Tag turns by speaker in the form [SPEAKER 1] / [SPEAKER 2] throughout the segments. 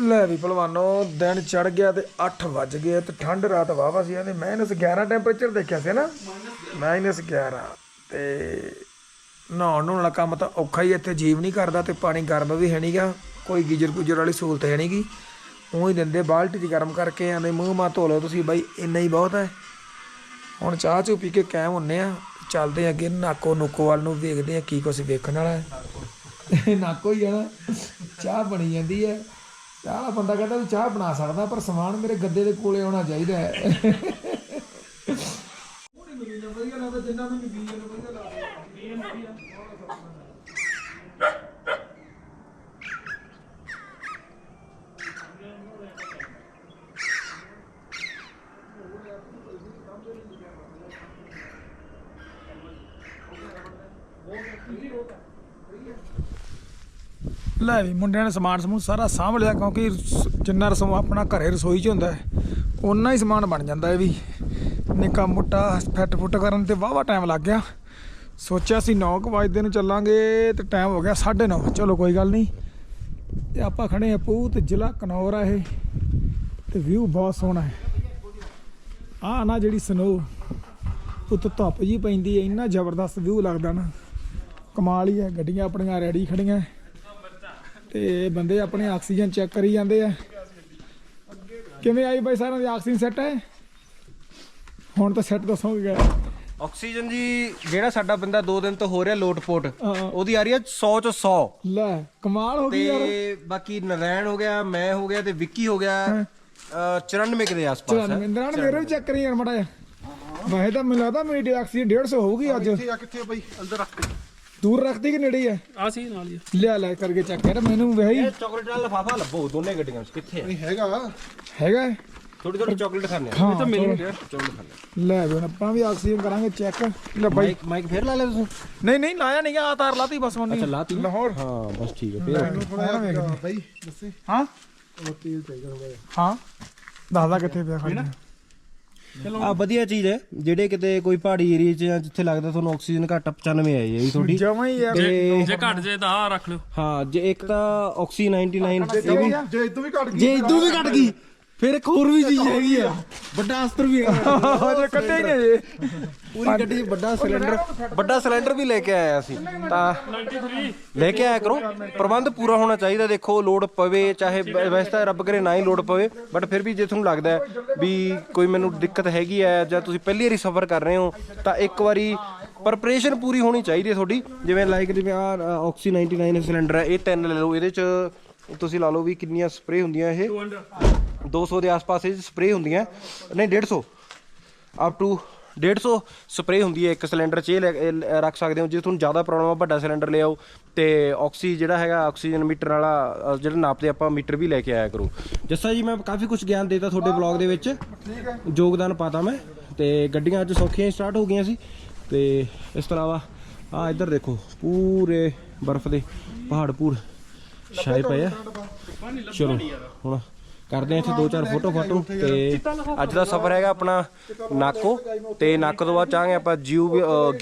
[SPEAKER 1] ਲੈ ਵੀ ਭਲਵਾਨੋ ਦਿਨ ਚੜ ਗਿਆ ਤੇ 8 ਵੱਜ ਗਏ ਤੇ ਠੰਡ ਰਾਤ ਵਾਵਾ ਸੀ ਇਹਨੇ ਮਾਈਨਸ 11 ਟੈਂਪਰੇਚਰ ਦੇਖਿਆ ਸੀ ਨਾ। ਮਾਈਨਸ 11 ਤੇ ਨਹਾਉਣ ਨੂੰ ਵਾਲਾ ਕੰਮ ਤਾਂ ਔਖਾ ਹੀ ਇੱਥੇ ਜੀਵ ਨਹੀਂ ਕਰਦਾ ਤੇ ਪਾਣੀ ਗਰਮ ਵੀ ਹੈ ਨਹੀਂਗਾ ਕੋਈ ਗੀਜਰ ਗੁਜਰ ਵਾਲੀ ਸਹੂਲਤ ਹੈ ਨਹੀਂਗੀ ਉਹ ਹੀ ਦਿੰਦੇ ਬਾਲਟੀ 'ਚ ਗਰਮ ਕਰਕੇ ਆਂਦੇ, ਮੂੰਹ ਮਾ ਧੋ ਲਓ ਤੁਸੀਂ ਬਾਈ, ਇੰਨਾ ਹੀ ਬਹੁਤ ਹੈ। ਹੁਣ ਚਾਹ ਚੂ ਪੀ ਕੇ ਕਾਇਮ ਹੁੰਨੇ ਆ। ਚੱਲਦੇ ਆ ਅੱਗੇ ਨਾਕੋ ਨੁਕੋ ਵੱਲ ਨੂੰ ਵੇਖਦੇ ਆ ਕੀ ਕੁਝ ਵੇਖਣ ਵਾਲਾ ਹੈ। ਨਾਕੋ ਹੀ ਆ ਚਾਹ ਬਣੀ ਜਾਂਦੀ ਹੈ। ਚਾਹ ਵਾਲਾ ਬੰਦਾ ਕਹਿੰਦਾ ਵੀ ਚਾਹ ਬਣਾ ਸਕਦਾ, ਪਰ ਸਮਾਨ ਮੇਰੇ ਗੱਦੇ ਦੇ ਕੋਲੇ ਆਉਣਾ ਚਾਹੀਦਾ ਹੈ। ਵਧੀਆ ਲੱਗਦਾ ਜਿੰਨਾ ਮੈਨੂੰ ਬੀਜ ਲੈ ਵੀ ਮੁੰਡਿਆਂ ਨੇ ਸਮਾਨ ਸਮੂਨ ਸਾਰਾ ਸਾਂਭ ਲਿਆ ਕਿਉਂਕਿ ਰਸ- ਜਿੰਨਾ ਰਸਮ ਆਪਣਾ ਘਰੇ ਰਸੋਈ 'ਚ ਹੁੰਦਾ ਹੈ, ਓਨਾ ਹੀ ਸਮਾਨ ਬਣ ਜਾਂਦਾ ਹੈ ਵੀ। ਨਿੱਕਾ ਮੋਟਾ ਫਿੱਟ ਫੁੱਟ ਕਰਨ ਤੇ ਵਾਹਵਾ ਟਾਈਮ ਲੱਗ ਗਿਆ। ਸੋਚਿਆ ਸੀ 9 ਵਜੇ ਨੂੰ ਚੱਲਾਂਗੇ ਤੇ ਟਾਈਮ ਹੋ ਗਿਆ 9:30 ਚਲੋ ਕੋਈ ਗੱਲ ਨਹੀਂ। ਤੇ ਆਪਾਂ ਖੜੇ ਆ ਪੂਤ ਜ਼ਿਲ੍ਹਾ ਕਨੌਰ ਆ ਇਹ ਤੇ ਵਿਊ ਬਹੁਤ ਸੋਹਣਾ ਹੈ। ਆ ਨਾ ਜਿਹੜੀ ਸਨੋ ਉੱਤੇ ਧੁੱਪ ਜੀ ਪੈਂਦੀ ਹੈ, ਇੰਨਾ ਜ਼ਬਰਦਸਤ ਵਿਊ ਲੱਗਦਾ ਨਾ। ਕਮਾਲ ਹੀ ਹੈ, ਗੱਡੀਆਂ ਆਪਣੀਆਂ ਰੈਡੀ ਖੜੀਆਂ। ਤੇ ਬੰਦੇ ਆਪਣੇ ਆਕਸੀਜਨ ਚੈੱਕ ਕਰੀ ਜਾਂਦੇ ਆ। ਕਿਵੇਂ ਆਈ ਬਾਈ ਸਾਰਿਆਂ ਦੀ ਆਕਸੀਜਨ ਸੈੱਟ ਹੈ? ਹੁਣ ਤਾਂ ਸੈੱਟ ਦੱਸੋਗੇ
[SPEAKER 2] ਆਕਸੀਜਨ ਜੀ ਜਿਹੜਾ ਸਾਡਾ ਬੰਦਾ 2 ਦਿਨ ਤੋਂ ਹੋ ਰਿਹਾ ਲੋਟਪੋਟ। ਉਹਦੀ ਆ ਰਹੀ ਹੈ 100 ਚ 100
[SPEAKER 1] ਲੈ ਕਮਾਲ ਹੋ ਗਈ ਯਾਰ।
[SPEAKER 2] ਤੇ ਬਾਕੀ ਨਰੈਣ ਹੋ ਗਿਆ ਮੈਂ ਹੋ ਗਿਆ ਤੇ ਵਿੱਕੀ ਹੋ ਗਿਆ ਅ, 94 ਕੁ ਦੇ ਆਸ-ਪਾਸ ਹੈ।
[SPEAKER 1] ਮਿੰਦਰਾਂ ਮੇਰੇ ਵੀ ਚੈੱਕ ਕਰੀ ਯਾਰ ਮੜਾ ਵੈਸੇ ਤਾਂ ਮੈਨੂੰ ਲੱਗਦਾ ਮੇਰੀ ਆਕਸੀਜਨ 150 ਹੋਊਗੀ ਅੱਜ।
[SPEAKER 3] ਕਿੱਥੇ ਆ ਕਿੱਥੇ ਬਈ? ਅੰਦਰ ਰੱਖ।
[SPEAKER 1] ਦੂਰ ਰੱਖਦੀ ਕਿ ਨੇੜੇ ਹੈ
[SPEAKER 4] ਆ? ਸੀ ਨਾਲ ਹੀ ਆ।
[SPEAKER 1] ਲਿਆ ਲੈ ਕਰਕੇ ਚੈੱਕ ਕਰ ਮੈਨੂੰ ਵਹੀ
[SPEAKER 2] ਇਹ ਚਾਕਲੇਟ ਵਾਲਾ ਲਫਾਫਾ ਲੱਭੋ ਦੋਨੇ ਗੱਡੀਆਂ 'ਚ ਕਿੱਥੇ ਹੈ
[SPEAKER 3] ਨਹੀਂ ਹੈਗਾ।
[SPEAKER 1] ਹੈਗਾ? ਹੈ?
[SPEAKER 2] ਥੋੜੀ ਥੋੜੀ ਚਾਕਲੇਟ ਖਾਣੇ
[SPEAKER 1] ਹਾਂ
[SPEAKER 4] ਤਾਂ ਮਿਲ ਗਿਆ
[SPEAKER 2] ਚਾਕਲੇਟ ਖਾਣੇ
[SPEAKER 1] ਲੈ ਵੀ ਹੁਣ ਆਪਾਂ ਵੀ ਆਕਸੀਜਨ ਕਰਾਂਗੇ ਚੈੱਕ ਲੈ ਬਾਈ
[SPEAKER 2] ਮਾਈਕ ਮਾਈਕ ਫੇਰ ਲਾ ਲਿਆ ਤੁਸੀਂ?
[SPEAKER 1] ਨਹੀਂ ਨਹੀਂ ਲਾਇਆ ਨਹੀਂ ਆ ਤਾਰ ਲਾਤੀ ਬਸ ਹੁਣ
[SPEAKER 2] ਅੱਛਾ, ਲਾਤੀ?
[SPEAKER 1] ਲਾਹੌਰ।
[SPEAKER 2] ਹਾਂ ਬਸ ਠੀਕ ਹੈ ਫੇਰ।
[SPEAKER 3] ਥੋੜਾ ਜਿਹਾ ਬਈ ਦੱਸੇ।
[SPEAKER 1] ਹਾਂ?
[SPEAKER 3] ਉਹ ਤੇਲ ਚਾਹੀਦਾ ਥੋੜਾ
[SPEAKER 1] ਹਾਂ। ਦੱਸਦਾ ਕਿੱਥੇ ਪਿਆ ਖੜੀ
[SPEAKER 2] ਆ ਵਧੀਆ ਚੀਜ਼ ਹੈ ਜਿਹੜੇ ਕਿਤੇ ਕੋਈ ਪਹਾੜੀ ਏਰੀਆ 'ਚ ਜਾਂ ਜਿੱਥੇ ਲੱਗਦਾ ਤੁਹਾਨੂੰ ਆਕਸੀਜਨ ਘੱਟ 95 ਆਈ ਹੈ ਜੀ ਤੁਹਾਡੀ।
[SPEAKER 1] ਜਮਾਂ ਹੀ ਯਾਰ
[SPEAKER 2] ਤੇ
[SPEAKER 4] ਜੇ ਘਟ ਜੇ ਤਾਂ ਆਹ ਰੱਖ ਲਿਓ।
[SPEAKER 2] ਹਾਂ ਜੇ ਇੱਕ ਤਾਂ ਆਕਸੀ 99 ਇਹ ਵੀ
[SPEAKER 3] ਜੇ ਇਦੋਂ ਵੀ ਘਟ ਗਈ
[SPEAKER 2] ਜੇ ਇਦੋਂ ਵੀ ਘਟ ਗਈ। ਫਿਰ ਇੱਕ ਹੋਰ ਵੀ ਚੀਜ਼ ਹੈਗੀ ਆ। ਵੱਡਾ ਅਸਤਰ ਵੀ ਹੈਗਾ।
[SPEAKER 1] ਹਜੇ ਕੱਟੇ ਹੀ ਨਹੀਂ ਜੇ
[SPEAKER 2] ਪੂਰੀ ਗੱਡੀ 'ਚ ਵੱਡਾ ਸਿਲੰਡਰ। ਵੱਡਾ ਸਿਲੰਡਰ ਵੀ ਲੈ ਕੇ ਆਇਆ ਸੀ। ਤਾਂ ਲੈ ਕੇ ਆਇਆ ਕਰੋ। ਪ੍ਰਬੰਧ ਪੂਰਾ ਹੋਣਾ ਚਾਹੀਦਾ। ਦੇਖੋ ਲੋਡ ਪਵੇ ਚਾਹੇ ਵ- ਵੈਸੇ ਤਾਂ ਰੱਬ ਕਰੇ ਨਾ ਹੀ ਲੋਡ ਪਵੇ ਬਟ ਫਿਰ ਵੀ ਜੇ ਤੁਹਾਨੂੰ ਲੱਗਦਾ ਹੈ ਵੀ ਕੋਈ ਮੈਨੂੰ ਦਿੱਕਤ ਹੈਗੀ ਹੈ ਜਾਂ ਤੁਸੀਂ ਪਹਿਲੀ ਵਾਰੀ ਸਫ਼ਰ ਕਰ ਰਹੇ ਹੋ ਤਾਂ ਇੱਕ ਵਾਰੀ ਪ੍ਰਪਰੇਸ਼ਨ ਪੂਰੀ ਹੋਣੀ ਚਾਹੀਦੀ ਹੈ ਤੁਹਾਡੀ। ਜਿਵੇਂ ਲਾਈਕ ਜਿਵੇਂ ਆ ਆਕਸੀ 99 ਸਿਲੰਡਰ ਹੈ ਇਹ ਤਿੰਨ ਲੈ ਲਓ। ਇਹਦੇ 'ਚ ਤੁਸੀਂ ਲਾ ਲਓ ਵੀ ਕਿੰਨੀਆਂ ਸਪਰੇਅ ਹੁੰਦੀਆਂ ਇਹ। 200 ਦੇ ਆਸ-ਪਾਸ ਇਹ ਸਪਰੇਅ ਹੁੰਦੀਆਂ। ਨਹੀਂ 150 ਅਪ ਟੂ 150 ਸਪਰੇਅ ਹੁੰਦੀ ਹੈ ਇੱਕ ਸਿਲੰਡਰ 'ਚ। ਇਹ ਰੱਖ ਸਕਦੇ ਹੋ। ਜੇ ਤੁਹਾਨੂੰ ਜ਼ਿਆਦਾ ਪ੍ਰੋਬਲਮ ਆ ਵੱਡਾ ਸਿਲੰਡਰ ਲਿਆਓ ਤੇ ਆਕਸੀ ਜਿਹੜਾ ਹੈਗਾ ਆਕਸੀਜਨ ਮੀਟਰ ਵਾਲਾ ਜਿਹੜਾ ਨਾਪਦੇ ਆਪਾਂ ਮੀਟਰ ਵੀ ਲੈ ਕੇ ਆਇਆ ਕਰੋ। ਜੱਸਾ ਜੀ ਮੈਂ ਕਾਫੀ ਕੁਝ ਗਿਆਨ ਦੇਤਾ ਤੁਹਾਡੇ ਬਲੌਗ ਦੇ ਵਿੱਚ। ਯੋਗਦਾਨ ਪਾਤਾ ਮੈਂ ਤੇ ਗੱਡੀਆਂ ਅੱਜ ਸੌਖੀਆਂ ਸਟਾਰਟ ਹੋ ਗਈਆਂ ਸੀ। ਤੇ ਇਸ ਤੋਂ ਇਲਾਵਾ ਆ ਇੱਧਰ ਦੇਖੋ ਪੂਰੇ ਬਰਫ਼ ਦੇ ਪਹਾੜ ਪੂਰ ਛਾਏ ਪਏ ਆ। ਚਲੋ ਹੁਣ ਕਰਦੇ ਆ ਇੱਥੇ ਦੋ ਚਾਰ ਫੋਟੋ ਫੋਟੋ। ਤੇ ਅੱਜ ਦਾ ਸਫ਼ਰ ਹੈਗਾ ਆਪਣਾ ਨਾਕੋ। ਤੇ ਨਾਕੋ ਤੋਂ ਬਾਅਦ ਚਾਹਾਂਗੇ ਆਪਾਂ ਜਿਊ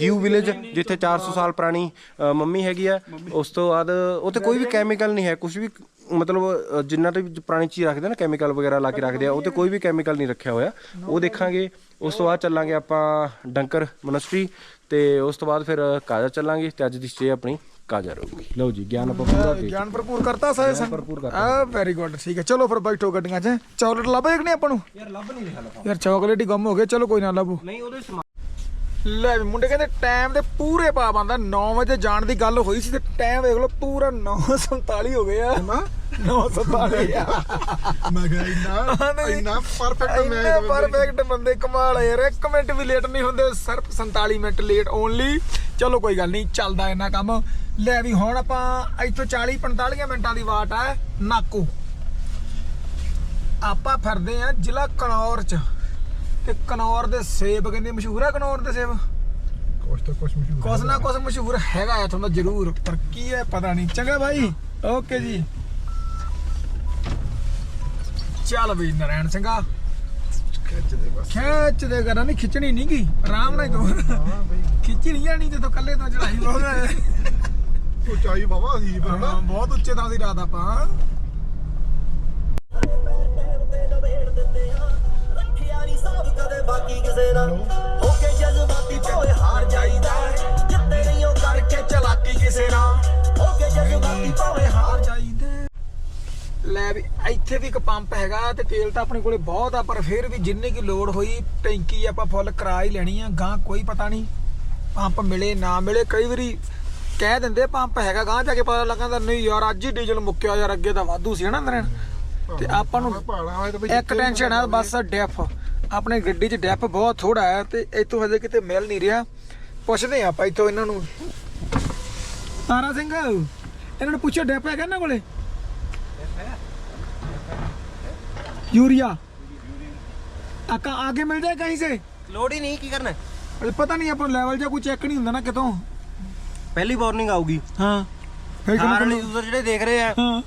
[SPEAKER 2] ਗਿਊ ਵਿਲੇਜ ਜਿੱਥੇ 400 ਸਾਲ ਪੁਰਾਣੀ ਅ, ਮੰਮੀ ਹੈਗੀ ਆ। ਉਸ ਤੋਂ ਬਾਅਦ ਉੱਥੇ ਕੋਈ ਵੀ ਕੈਮੀਕਲ ਨਹੀਂ ਹੈ ਕੁਝ ਵੀ ਮਤਲਬ ਜਿੰਨਾ ਤੇ ਵੀ ਪੁਰਾਣੀ ਚੀਜ਼ ਰੱਖਦੇ ਆ ਨਾ ਕੈਮੀਕਲ ਵਗੈਰਾ ਲਾ ਕੇ ਰੱਖਦੇ ਆ ਉਹ ਤੇ ਕੋਈ ਵੀ ਕੈਮੀਕਲ ਨਹੀਂ ਰੱਖਿਆ ਹੋਇਆ। ਉਹ ਦੇਖਾਂਗੇ। ਉਸ ਤੋਂ ਬਾਅਦ ਚੱਲਾਂਗੇ ਆਪਾਂ ਡੰਕਰ ਮੋਨਸਟਰੀ ਤੇ ਉਸ ਤੋਂ ਬਾਅਦ ਫਿਰ ਕਾਜਾ ਚੱਲਾਂਗੇ ਤੇ ਅੱਜ ਦੀ ਸਟੇ ਆਪਣੀ। ਕਾਜਾ ਰਹੂਗੀ ਲਓ ਜੀ ਗਿਆਨ ਆਪਾਂ ਪੂਰਾ ਦੇ
[SPEAKER 1] ਗਿਆਨ ਭਰਪੂਰ ਕਰਤਾ ਸਾਰੇ ਸੰਗ
[SPEAKER 2] ਭਰਪੂਰ ਕਰਤਾ।
[SPEAKER 1] ਆ ਵੈਰੀ ਗੁੱਡ ਠੀਕ ਹੈ। ਚਲੋ ਫਿਰ ਬੈਠੋ ਗੱਡੀਆਂ 'ਚ। ਚਾਕਲੇਟ ਲੱਭ ਕਿ ਨਹੀਂ ਆਪਾਂ ਨੂੰ?
[SPEAKER 2] ਯਾਰ ਲੱਭ ਨਹੀਂ ਰਿਹਾ ਲਫਾ
[SPEAKER 1] ਯਾਰ ਚਾਕਲੇਟ ਹੀ ਗੁੰਮ ਹੋ ਗਏ। ਚਲੋ ਕੋਈ ਨਾ ਲੱਭੋ।
[SPEAKER 2] ਨਹੀਂ ਉਹਦੇ
[SPEAKER 1] ਲੈ ਵੀ ਮੁੰਡੇ ਕਹਿੰਦੇ ਟਾਈਮ ਦੇ ਪੂਰੇ ਪਾ ਬੰਦਾ 9 ਵਜੇ ਜਾਣ ਦੀ ਗੱਲ ਹੋਈ ਸੀ ਤੇ ਟਾਈਮ ਦੇਖ ਲਓ ਪੂਰਾ 9:47 ਹੋ ਗਿਆ 9:47 ਆ।
[SPEAKER 3] ਮੈਂ ਕਿਹਾ ਇੰਨਾ ਇੰਨਾ ਪਰਫੈਕਟ ਮੈਂ
[SPEAKER 1] ਇੰਨੇ ਪਰਫੈਕਟ ਬੰਦੇ ਕਮਾਲ ਆ ਯਾਰ ਇੱਕ ਮਿੰਟ ਵੀ ਲੇਟ ਨਹੀਂ ਹੁੰਦੇ ਸਿਰਫ 47 ਮਿੰਟ ਲੇਟ ਓਨਲੀ ਚਲੋ ਕੋਈ ਗੱਲ ਨਹੀਂ ਚੱਲਦਾ ਇੰਨਾ ਕੰਮ। ਲੈ ਵੀ ਹੁਣ ਆਪਾਂ ਇੱਥੋਂ 40 45 ਮਿੰਟਾਂ ਦੀ ਵਾਟ ਆ ਨਾਕੂ। ਆਪਾਂ ਫਿਰਦੇ ਆ ਜ਼ਿਲ੍ਹਾ ਕਨੌਰ ਚ। ਤੇ ਕਨੌਰ ਦੇ ਸੇਬ ਕਹਿੰਦੇ ਮਸ਼ਹੂਰ ਆ ਕਨੌਰ ਦੇ ਸੇਬ?
[SPEAKER 3] ਕੁਛ ਤਾਂ ਕੁਛ ਮਸ਼ਹੂਰ
[SPEAKER 1] ਕੁਛ ਨਾ ਕੁਛ ਮਸ਼ਹੂਰ ਹੈਗਾ ਇੱਥੋਂ ਦਾ ਜ਼ਰੂਰ ਪਰ ਕੀ ਹੈ ਪਤਾ ਨਹੀਂ। ਚੰਗਾ ਭਾਈ ਓਕੇ ਜੀ। ਚੱਲ ਵੀ ਨਰੈਣ ਸਿੰਘਾ।
[SPEAKER 3] ਖਿੱਚਦੇ ਬਸ।
[SPEAKER 1] ਖਿੱਚ ਦੇ ਕਰਾਂ ਨਹੀਂ ਖਿੱਚਣੀ ਨਹੀਂ ਗੀ। ਆਰਾਮ ਨਾਲ ਤੋਂ।
[SPEAKER 3] ਹਾਂ ਬਈ।
[SPEAKER 1] ਖਿੱਚੀ ਨਹੀਂ ਜਾਣੀ ਜਦੋਂ ਕੱਲੇ ਤੋਂ ਚੜਾਈ ਬਹੁਤ ਹੈ।
[SPEAKER 3] ਉਚਾਈ ਬਾਵਾ ਸੀ ਪਰ ਨਾ।
[SPEAKER 1] ਹਾਂ, ਬਹੁਤ ਉੱਚੇ ਤਾਂ ਸੀ ਰਾਤ ਆਪਾਂ।
[SPEAKER 5] ਬਾਕੀ ਕਿਸੇ ਨਾਲ ਹੋ ਕੇ ਜਜ਼ਬਾਤੀ ਭਾਵੇਂ ਹਾਰ ਜਾਈਦਾ ਜਿੱਤੇ ਨਹੀਂ ਉਹ ਕਰਕੇ ਚਲਾਕੀ ਕਿਸੇ ਨਾਲ। ਹੋ ਕੇ ਜਜ਼ਬਾਤੀ ਭਾਵੇਂ ਹਾਰ
[SPEAKER 1] ਚਾਹੀਦਾ ਲੈ ਵੀ ਇੱਥੇ ਵੀ ਇੱਕ ਪੰਪ ਹੈਗਾ ਤੇ ਤੇਲ ਤਾਂ ਆਪਣੇ ਕੋਲੇ ਬਹੁਤ ਆ ਪਰ ਫਿਰ ਵੀ ਜਿੰਨੇ ਕੀ ਲੋਡ ਹੋਈ ਟੈਂਕੀ ਆਪਾਂ ਫੁੱਲ ਕਰਾ ਹੀ ਲੈਣੀ ਆ ਗਾਂ ਕੋਈ ਪਤਾ ਨਹੀਂ ਪੰਪ ਮਿਲੇ ਨਾ ਮਿਲੇ। ਕਈ ਵਾਰੀ ਕਹਿ ਦਿੰਦੇ ਪੰਪ ਹੈਗਾ ਗਾਂ ਜਾ ਕੇ ਪਤਾ ਲੱਗਦਾ ਨਹੀਂ ਯਾਰ ਅੱਜ ਹੀ ਡੀਜ਼ਲ ਮੁੱਕਿਆ ਯਾਰ ਅੱਗੇ ਤਾਂ ਵਾਧੂ ਸੀ ਹਨਾ ਨਰੈਣ ਤੇ ਆਪਾਂ ਨੂੰ ਇੱਕ ਟੈਨਸ਼ਨ ਆ ਬਸ ਡੈਫ। ਆਪਣੇ ਗੱਡੀ 'ਚ ਡੈਫ ਬਹੁਤ ਥੋੜਾ ਹੈ ਤੇ ਇੱਥੋਂ ਹਜੇ ਕਿਤੇ ਮਿਲ ਨਹੀਂ ਰਿਹਾ ਪੁੱਛਦੇ ਆ ਆਪਾਂ ਇੱਥੋਂ ਇਹਨਾਂ ਨੂੰ ਤਾਰਾ ਸਿੰਘ ਇਹਨਾਂ ਨੂੰ ਪੁੱਛੋ ਡੈਫ ਹੈਗਾ ਇਹਨਾਂ ਕੋਲੇ यूरिया आका आगे मिल जाए कहीं से
[SPEAKER 2] ਲੋੜ ਹੀ ਨਹੀਂ ਕੀ ਕਰਨਾ
[SPEAKER 1] अरे पता नहीं अपन लेवल जा कोई चेक नहीं ਹੁੰਦਾ ਨਾ ਕਿਤੋਂ
[SPEAKER 2] ਪਹਿਲੀ ਵਾਰਨਿੰਗ ਆਊਗੀ
[SPEAKER 1] ਹਾਂ ਫਿਰ
[SPEAKER 2] ਕਾਰ ਵਾਲੇ
[SPEAKER 1] ਕਿਹਨੂੰ
[SPEAKER 2] ਯੂਜ਼ਰ ਜਿਹੜੇ ਦੇਖ ਰਹੇ ਆ
[SPEAKER 1] ਹਾਂ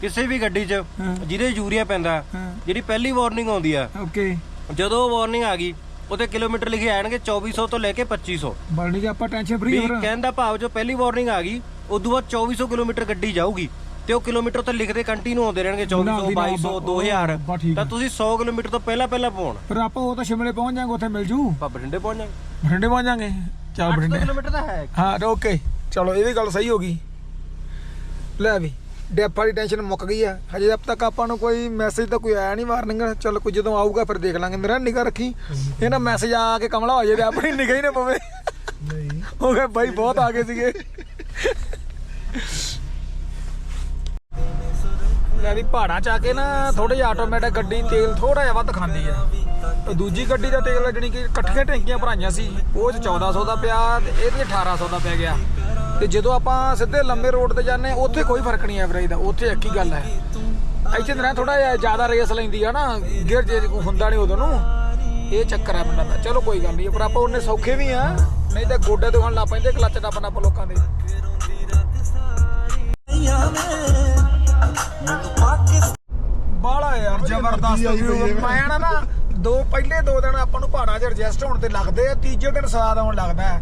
[SPEAKER 2] ਕਿਸੇ ਵੀ ਗੱਡੀ 'ਚ
[SPEAKER 1] ਹਾਂ।
[SPEAKER 2] ਜਿਹਦੇ ਯੂਰੀਆ ਪੈਂਦਾ
[SPEAKER 1] ਹਾਂ।
[SPEAKER 2] ਜਿਹੜੀ ਪਹਿਲੀ ਵਾਰਨਿੰਗ ਆਉਂਦੀ ਆ
[SPEAKER 1] ਓਕੇ
[SPEAKER 2] ਜਦੋਂ ਵਾਰਨਿੰਗ ਆ ਗਈ ਉਹਦੇ ਕਿਲੋਮੀਟਰ ਲਿਖੇ ਆਣਗੇ 2400 ਤੋਂ ਲੈ ਕੇ 2500
[SPEAKER 1] ਬਲਣੀ ਕਿ ਆਪਾਂ ਟੈਨਸ਼ਨ ਫ੍ਰੀ
[SPEAKER 2] ਵੀ
[SPEAKER 1] ਹੋ
[SPEAKER 2] ਕਹਿਣ ਦਾ ਭਾਵ ਜੋ ਪਹਿਲੀ ਵਾਰਨਿੰਗ ਆ ਗਈ ਉਦੋਂ ਬਾਅਦ 2400 ਕਿਲੋਮੀਟਰ ਗੱਡੀ ਜਾਊਗੀ ਤੇ ਉਹ ਕਿਲੋਮੀਟਰ ਤਾਂ ਲਿਖਦੇ ਕੰਟੀਨਿਊ ਆਉਂਦੇ ਰਹਿਣਗੇ 2400
[SPEAKER 1] ਨਾ, ਨਾ,
[SPEAKER 2] 2200
[SPEAKER 1] ਬਾ-
[SPEAKER 2] 2000
[SPEAKER 1] ਬਾ ਠੀਕ
[SPEAKER 2] ਤਾਂ। ਤੁਸੀਂ 100 ਕਿਲੋਮੀਟਰ ਤੋਂ ਪਹਿਲਾਂ ਪਹਿਲਾਂ ਪਾਉਣ
[SPEAKER 1] ਫਿਰ ਆਪਾਂ ਉਹ ਤਾਂ ਸ਼ਿਮਲੇ ਪਹੁੰਚ ਜਾਾਂਗੇ ਉੱਥੇ ਮਿਲ ਜੂ।
[SPEAKER 2] ਆਪਾਂ ਬਠਿੰਡੇ ਪਹੁੰਚ ਜਾਵਾਂਗੇ।
[SPEAKER 1] ਬਠਿੰਡੇ ਪਹੁੰਚ ਜਾਾਂਗੇ ਚੱਲ
[SPEAKER 2] 800
[SPEAKER 1] ਬਠਿੰਡੇ।
[SPEAKER 2] ਕਿਲੋਮੀਟਰ ਤਾਂ ਹੈ।
[SPEAKER 1] ਹਾਂ ਓਕੇ ਚਲੋ ਇਹ ਵੀ ਗੱਲ ਸਹੀ ਹੋ ਗਈ। ਲੈ ਵੀ। ਡੈਪ ਵਾਲੀ ਟੈਨਸ਼ਨ ਮੁੱਕ ਗਈ ਆ। ਹਜੇ ਜਦ ਤੱਕ ਆਪਾਂ ਨੂੰ ਕੋਈ ਮੈਸੇਜ ਤਾਂ ਕੋਈ ਆਇਆ ਨਹੀਂ ਵਾਰਨਿੰਗ ਚਲ ਕੋਈ ਜਦੋਂ ਆਊਗਾ ਫਿਰ ਦੇਖ ਲਾਂਗੇ। ਮੇਰਾ ਨਿਗਾਹ ਰੱਖੀ। ਇਹ ਨਾ ਮੈਸੇਜ ਆ ਕੇ ਕਮਲਾ ਹੋ ਜਾਏ ਤੇ ਆਪਣੀ ਨਿਗਾਹ ਹੀ ਨਾ ਪਵੇ।
[SPEAKER 3] ਨਹੀਂ।
[SPEAKER 1] ਹੋ ਗਏ ਬਾਈ ਬਹੁਤ ਆ ਗਏ ਸੀਗੇ। ਲੈ ਵੀ ਪਹਾੜਾਂ ਚ ਆ ਕੇ ਨਾ ਥੋੜੇ ਜਿਹਾ ਆਟੋਮੈਟਿਕ ਗੱਡੀ ਤੇਲ ਥੋੜਾ ਜਿਹਾ ਵੱਧ ਖਾਂਦੀ ਆ। ਤੇ ਦੂਜੀ ਗੱਡੀ ਦਾ ਤੇਲ ਜਣੀ ਕਿ ਇਕੱਠੀਆਂ ਟੈਂਕੀਆਂ ਭਰਾਈਆਂ ਸੀ, ਉਹ ਚ 1400 ਦਾ ਪਿਆ ਤੇ ਇਹਦੇ 1800 ਦਾ ਪੈ ਗਿਆ। ਤੇ ਜਦੋਂ ਆਪਾਂ ਸਿੱਧੇ ਲੰਮੇ ਰੋਡ ਤੇ ਜਾਂਦੇ ਉੱਥੇ ਕੋਈ ਫ਼ਰਕ ਨਹੀਂ ਐਵਰੇਜ ਦਾ, ਉੱਥੇ ਇੱਕ ਹੀ ਗੱਲ ਹੈ। ਇੱਥੇ ਨਾ ਥੋੜਾ ਜਿਹਾ ਜ਼ਿਆਦਾ ਰੇਸ ਲੈਂਦੀ ਆ ਨਾ ਗੇਅਰ ਜੇ ਹੁੰਦਾ ਨਹੀਂ ਉਦੋਂ ਨੂੰ, ਇਹ ਚੱਕਰ ਆ ਬੰਦਾ ਦਾ। ਚਲੋ ਕੋਈ ਗੱਲ ਨਹੀਂ ਪਰ ਆਪਾਂ ਉਹਨੇ ਸੌਖੇ ਵੀ ਆ, ਨਹੀਂ ਤਾਂ ਗੋਡੇ ਦੁਖਣ ਲੱਗ ਪੈਂਦੇ, ਕਲੱਚ ਦਾ ਨੱਪ ਲੋਕਾਂ ਦੇ। ਬਾਲਾ ਯਾਰ ਜ਼ਬਰਦਸਤ
[SPEAKER 3] ਆਈ ਪਈ
[SPEAKER 1] view।
[SPEAKER 3] ਹੈ।
[SPEAKER 1] ਮੈਂ ਨਾ ਨਾ ਦੋ ਪਹਿਲੇ ਦੋ ਦਿਨ ਆਪਾਂ ਨੂੰ ਪਹਾੜਾਂ 'ਚ ਐਡਜਸਟ ਹੋਣ ਤੇ ਲੱਗਦੇ ਆ ਤੀਜੇ ਦਿਨ ਸਵਾਦ ਆਉਣ ਲੱਗਦਾ ਹੈ।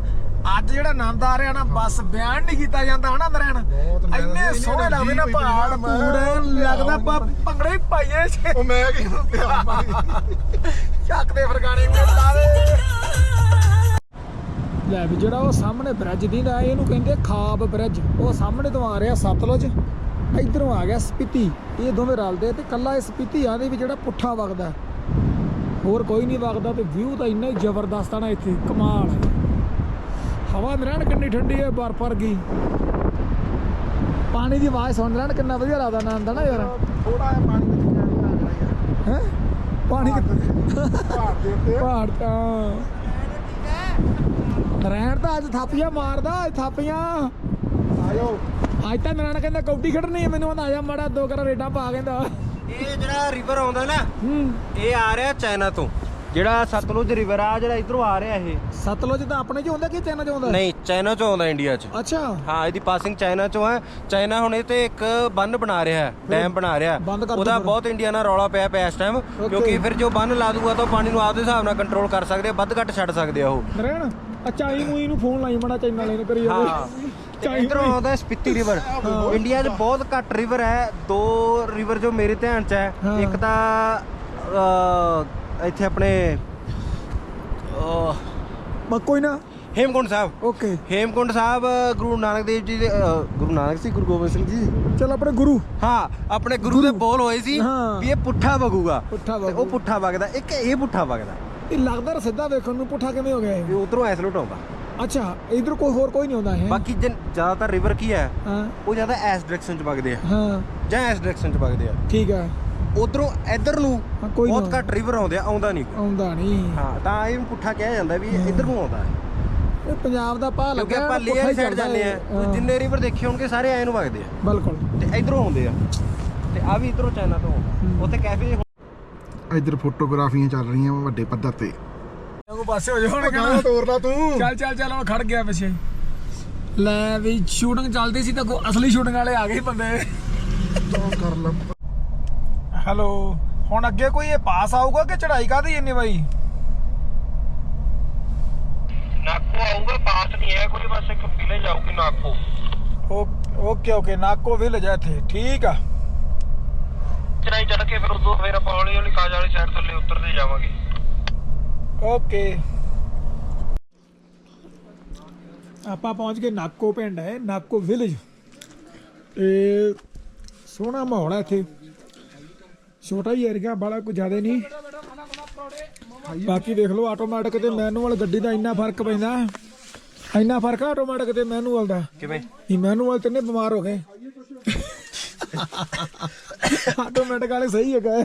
[SPEAKER 1] ਅੱਜ ਜਿਹੜਾ ਆਨੰਦ ਆ ਰਿਹਾ ਨਾ ਬਸ ਬਿਆਨ ਨਹੀਂ ਕੀਤਾ ਜਾਂਦਾ ਹਨਾ ਨਰੈਣ?
[SPEAKER 3] ਬਹੁਤ ਮੈਂ
[SPEAKER 1] ਇੰਨੇ
[SPEAKER 3] ਇੰਨੀ
[SPEAKER 1] ਸੋਹਣੇ ਲੱਗਦੇ ਨਾ
[SPEAKER 3] energy
[SPEAKER 1] ਪਹਾੜ
[SPEAKER 3] ਪਈ ਮੈਂ
[SPEAKER 1] ਪੂੜੇ ਲੱਗਦਾ ਆਪਾਂ ਭੰਗੜੇ ਹੀ ਪਾਈਏ ਛੇ
[SPEAKER 3] ਉਹ ਮੈਂ ਕਿਹਾ ਪਿਆ ਮਾਰੀ
[SPEAKER 1] ਚੱਕਦੇ ਫਰਗਾਣੇ ਨੂੰ ਲਾਵੇ ਲੈ ਵੀ ਜਿਹੜਾ ਉਹ ਸਾਹਮਣੇ ਬ੍ਰਿਜ ਦੀਦਾ ਇਹਨੂੰ ਕਹਿੰਦੇ ਖਾਬ ਬ੍ਰਿਜ ਉਹ ਸਾਹਮਣੇ ਤੋਂ ਆ ਰਿਹਾ ਸਤਲੁਜ। ਇਧਰੋਂ ਆ ਗਿਆ ਸਪੀਤੀ। ਇਹ ਦੋਵੇਂ ਰਲਦੇ ਤੇ ਕੱਲਾ ਇਹ ਸਪੀਤੀ ਆਦੇ ਵੀ ਜਿਹੜਾ ਪੁੱਠਾ ਵਗਦਾ ਹੋਰ ਕੋਈ ਨਹੀਂ ਵਗਦਾ ਤੇ ਵਿਊ ਤਾਂ ਇੰਨਾ ਹੀ ਜ਼ਬਰਦਸਤ ਆ ਨਾ ਇੱਥੇ। ਕਮਾਲ ਹੈ। ਹਵਾ ਨਰਣ ਕਿੰਨੀ ਠੰਡੀ ਹੈ ਬਰਫ ਵਰਗੀ ਪਾਣੀ ਦੀ ਆਵਾਜ਼ ਸੁਣ ਲੈਣ ਕਿੰਨਾ ਵਧੀਆ ਲੱਗਦਾ ਨਾ ਆਂਦਾ ਨਾ ਯਾਰ।
[SPEAKER 3] ਥੋੜਾ ਜਿਹਾ ਪਾਣੀ ਵਿੱਚ ਜਾਣੀ ਲੱਗ ਰਿਹਾ
[SPEAKER 1] ਹੈ? ਪਾਣੀ
[SPEAKER 3] ਪਹਾੜ ਦੇ ਉੱਤੇ।
[SPEAKER 1] ਪਹਾੜ ਤਾਂ ਨਰੈਣ ਤਾਂ ਅੱਜ ਥਾਪੀਆਂ ਮਾਰਦਾ ਥਾਪੀਆਂ।
[SPEAKER 3] ਆਇਓ।
[SPEAKER 1] ਅੱਜ ਤਾਂ ਨਰੈਣ ਕਹਿੰਦਾ ਕੌਡੀ ਖੜਨੀ ਹੈ ਮੈਨੂੰ ਕਹਿੰਦਾ ਆਜਾ ਮਾੜਾ ਦੋ ਕਰਾ ਰੇਡਾਂ ਪਾ ਕਹਿੰਦਾ
[SPEAKER 2] ਇਹ ਜਿਹੜਾ ਰਿਵਰ ਆਉਂਦਾ ਨਾ
[SPEAKER 1] ਹੂੰ।
[SPEAKER 2] ਇਹ ਆ ਰਿਹਾ ਚਾਈਨਾ ਤੋਂ। ਜਿਹੜਾ ਸਤਲੁਜ ਰਿਵਰ ਆ ਜਿਹੜਾ ਇਧਰੋਂ ਆ ਰਿਹਾ ਇਹ।
[SPEAKER 1] ਸਤਲੁਜ ਤਾਂ ਆਪਣੇ ਚ ਹੁੰਦਾ ਕਿ ਚਾਈਨਾ ਚ ਹੁੰਦਾ
[SPEAKER 2] ਨਹੀਂ ਚਾਈਨਾ ਚੋਂ ਆਉਂਦਾ ਇੰਡੀਆ 'ਚ।
[SPEAKER 1] ਅੱਛਾ।
[SPEAKER 2] ਹਾਂ ਇਹਦੀ ਪਾਸਿੰਗ ਚਾਈਨਾ ਚੋਂ ਹੈ। ਚਾਈਨਾ ਹੁਣ ਇਹ ਤੇ ਇੱਕ ਬੰਨ ਬਣਾ ਰਿਹਾ ਹੈ ਡੈਮ ਬਣਾ ਰਿਹਾ ਉਹਦਾ। ਬਹੁਤ ਇੰਡੀਆ ਨਾਲ ਰੌਲਾ ਪਿਆ ਪਿਆ ਇਸ ਟਾਈਮ ਕਿਉਂਕਿ ਫਿਰ ਜੋ ਬੰਨ ਲਾ ਦੂਗਾ ਤਾਂ ਪਾਣੀ ਨੂੰ ਆਪਦੇ ਹਿਸਾਬ ਨਾਲ ਕੰਟਰੋਲ ਕਰ ਸਕਦੇ ਆ ਵੱਧ ਘੱਟ ਛੱਡ ਸਕਦੇ ਆ ਉਹ।
[SPEAKER 1] ਨਰੈਣ ਚਾਈ ਮੂਈ ਨੂੰ ਫੋਨ ਲਾਈ ਮਾੜਾ ਚਾਈਨਾ ਨੂੰ ਕਰੀ
[SPEAKER 2] ਹਾਂ।
[SPEAKER 1] ਜਾਵੇ
[SPEAKER 2] ਇਧਰੋਂ ਆਉਂਦਾ ਸਪਿੱਤੀ ਰਿਵਰ। ਇੰਡੀਆ 'ਚ ਬਹੁਤ ਘੱਟ ਰਿਵਰ ਹੈ। ਦੋ ਰਿਵਰ ਜੋ ਮੇਰੇ ਧਿਆਨ 'ਚ ਹੈ। ਇੱਕ ਤਾਂ ਇੱਥੇ ਆਪਣੇ
[SPEAKER 1] ਬਾ ਕੋਈ ਨਾ।
[SPEAKER 2] ਹੇਮਕੁੰਡ ਸਾਹਿਬ।
[SPEAKER 1] ਓਕੇ।
[SPEAKER 2] ਹੇਮਕੁੰਡ ਸਾਹਿਬ ਗੁਰੂ ਨਾਨਕ ਦੇਵ ਜੀ ਦੇ ਗੁਰੂ ਨਾਨਕ ਸੀ ਗੁਰੂ ਗੋਬਿੰਦ ਸਿੰਘ ਜੀ?
[SPEAKER 1] ਚਲ ਆਪਣੇ ਗੁਰੂ।
[SPEAKER 2] ਹਾਂ ਆਪਣੇ ਗੁਰੂ ਦੇ ਬੋਲ ਹੋਏ ਸੀ। ਵੀ ਇਹ ਪੁੱਠਾ ਵਗੂਗਾ। ਤੇ ਉਹ। ਪੁੱਠਾ ਵਗਦਾ। ਇੱਕ ਇਹ ਪੁੱਠਾ ਵਗਦਾ।
[SPEAKER 1] ਇਹ ਲੱਗਦਾ ਸਿੱਧਾ ਵੇਖਣ ਨੂੰ ਪੁੱਠਾ ਕਿਵੇਂ ਹੋ ਗਿਆ ਇਹ?
[SPEAKER 2] ਉਧਰੋਂ ਐਸ ਲੁੱਟ ਆਉਂਦਾ।
[SPEAKER 1] ਅੱਛਾ ਇਧਰ ਕੋਈ ਹੋਰ ਕੋਈ ਨਹੀਂ ਆਉਂਦਾ ਹੈ
[SPEAKER 2] ਬਾਕੀ ਜਿਨ- ਜ਼ਿਆਦਾਤਰ ਰਿਵਰ ਕੀ ਹੈ
[SPEAKER 1] ਹਾਂ।
[SPEAKER 2] ਉਹ ਜ਼ਿਆਦਾ ਐਸ ਡਾਇਰੈਕਸ਼ਨ 'ਚ ਵਗਦੇ ਆ।
[SPEAKER 1] ਹਾਂ।
[SPEAKER 2] ਜਾਂ ਐਸ ਡਾਇਰੈਕਸ਼ਨ 'ਚ ਵਗਦੇ ਆ।
[SPEAKER 1] ਠੀਕ ਹੈ।
[SPEAKER 2] ਉਧਰੋਂ ਇੱਧਰ ਨੂੰ
[SPEAKER 1] ਹਾਂ, ਕੋਈ
[SPEAKER 2] ਬਹੁਤ। ਘੱਟ ਰਿਵਰ ਆਉਂਦੇ ਆ ਆਉਂਦਾ ਨਹੀਂ।
[SPEAKER 1] ਆਉਂਦਾ ਨਹੀਂ।
[SPEAKER 2] ਹਾਂ ਤਾਂ ਇਹ ਪੁੱਠਾ ਕਿਹਾ ਜਾਂਦਾ ਵੀ ਇੱਧਰ ਨੂੰ ਆਉਂਦਾ ਹੈ।
[SPEAKER 1] ਇਹ ਪੰਜਾਬ ਦਾ ਭਾਅ
[SPEAKER 2] ਕਿਉਂਕਿ
[SPEAKER 1] ਲੱਗਾ
[SPEAKER 2] ਆਪਾਂ
[SPEAKER 1] ਪੁੱਠਾ
[SPEAKER 2] ਲੇਅਰ
[SPEAKER 1] ਹੀ
[SPEAKER 2] ਸਾਈਡ ਜਾਂਦੇ ਆ
[SPEAKER 1] ਹੈ।
[SPEAKER 2] ਤੁਸੀਂ ਜਿੰਨੇ ਰਿਵਰ ਦੇਖੇ ਹੋਣਗੇ ਸਾਰੇ ਐ ਨੂੰ ਵਗਦੇ ਆ।
[SPEAKER 1] ਬਿਲਕੁਲ।
[SPEAKER 2] ਤੇ ਇਧਰੋਂ ਆਉਂਦੇ ਆ। ਤੇ ਆ ਵੀ ਇਧਰੋਂ ਚਾਈਨਾ ਤੋਂ ਆਉਂਦਾ। ਉੱਥੇ ਕੈਫੇ
[SPEAKER 3] ਇੱਧਰ ਫੋਟੋਗ੍ਰਾਫੀਆਂ ਚੱਲ ਰਹੀਆਂ ਵੱਡੇ ਪੱਧਰ ਤੇ।
[SPEAKER 1] ਉਹ ਪਾਸੇ ਹੋ ਜਾ ਹੁਣ
[SPEAKER 3] ਗਾਣਾ ਤੋਰ ਲਾ ਤੂੰ।
[SPEAKER 1] ਚੱਲ ਚੱਲ ਚੱਲ ਹੁਣ ਖੜ ਗਿਆ ਪਿੱਛੇ। ਲੈ ਵੀ ਸ਼ੂਟਿੰਗ ਚੱਲਦੀ ਸੀ ਤਾਂ ਅੱਗੋਂ ਅਸਲੀ ਸ਼ੂਟਿੰਗ ਵਾਲੇ ਆ ਗਏ ਬੰਦੇ।
[SPEAKER 3] ਉਹ ਕਰ ਲਾ।
[SPEAKER 1] ਹੈਲੋ ਹੁਣ ਅੱਗੇ ਕੋਈ ਇਹ ਪਾਸ ਆਊਗਾ ਕਿ ਚੜਾਈ ਕਾਦੀ ਇੰਨੀ ਬਾਈ?
[SPEAKER 6] ਨਾਕੋ ਆਊਗਾ ਪਾਸ ਨਹੀਂ ਹੈ ਕੋਈ ਬਸ ਇੱਕ ਵਿਲੇਜ ਆਊਗੀ ਨਾਕੋ।
[SPEAKER 1] ਓ- ਓਕੇ ਓਕੇ ਨਾਕੋ ਵਿਲੇਜ ਹੈ ਇੱਥੇ ਠੀਕ ਆ।
[SPEAKER 6] ਚਰਾਈ ਚੜ ਕੇ ਫਿਰ ਉਦੋਂ ਫਿਰ ਆਪਾਂ ਹੌਲੀ ਹੌਲੀ ਕਾਜ ਵਾਲੀ ਸਾਈਡ ਥੱਲੇ ਉਤਰਦੇ ਜਾਵਾਂਗੇ।
[SPEAKER 1] ਓਕੇ ਆਪਾਂ ਪਹੁੰਚ ਗਏ ਨਾਕੋ ਪਿੰਡ ਹੈ ਨਾਕੋ ਵਿਲੇਜ ਤੇ ਸੋਹਣਾ ਮਾਹੌਲ ਹੈ ਇੱਥੇ। ਛੋਟਾ ਹੀ ਏਰੀਆ ਬੜਾ ਕੁਝ ਜ਼ਿਆਦਾ ਨਹੀਂ। ਬਾਕੀ ਦੇਖ ਲਓ ਆਟੋਮੈਟਿਕ ਤੇ ਮੈਨੂਅਲ ਗੱਡੀ ਦਾ ਇੰਨਾ ਫ਼ਰਕ ਪੈਂਦਾ। ਇੰਨਾ ਫ਼ਰਕ ਆਟੋਮੈਟਿਕ ਤੇ ਮੈਨੂਅਲ ਦਾ।
[SPEAKER 2] ਕਿਵੇਂ?
[SPEAKER 1] ਇਹ ਮੈਨੂਅਲ ਤੇ ਨੇ ਬਿਮਾਰ ਹੋ ਗਏ। ਆਟੋਮੈਟਿਕ ਵਾਲੇ ਸਹੀ ਹੈਗਾ।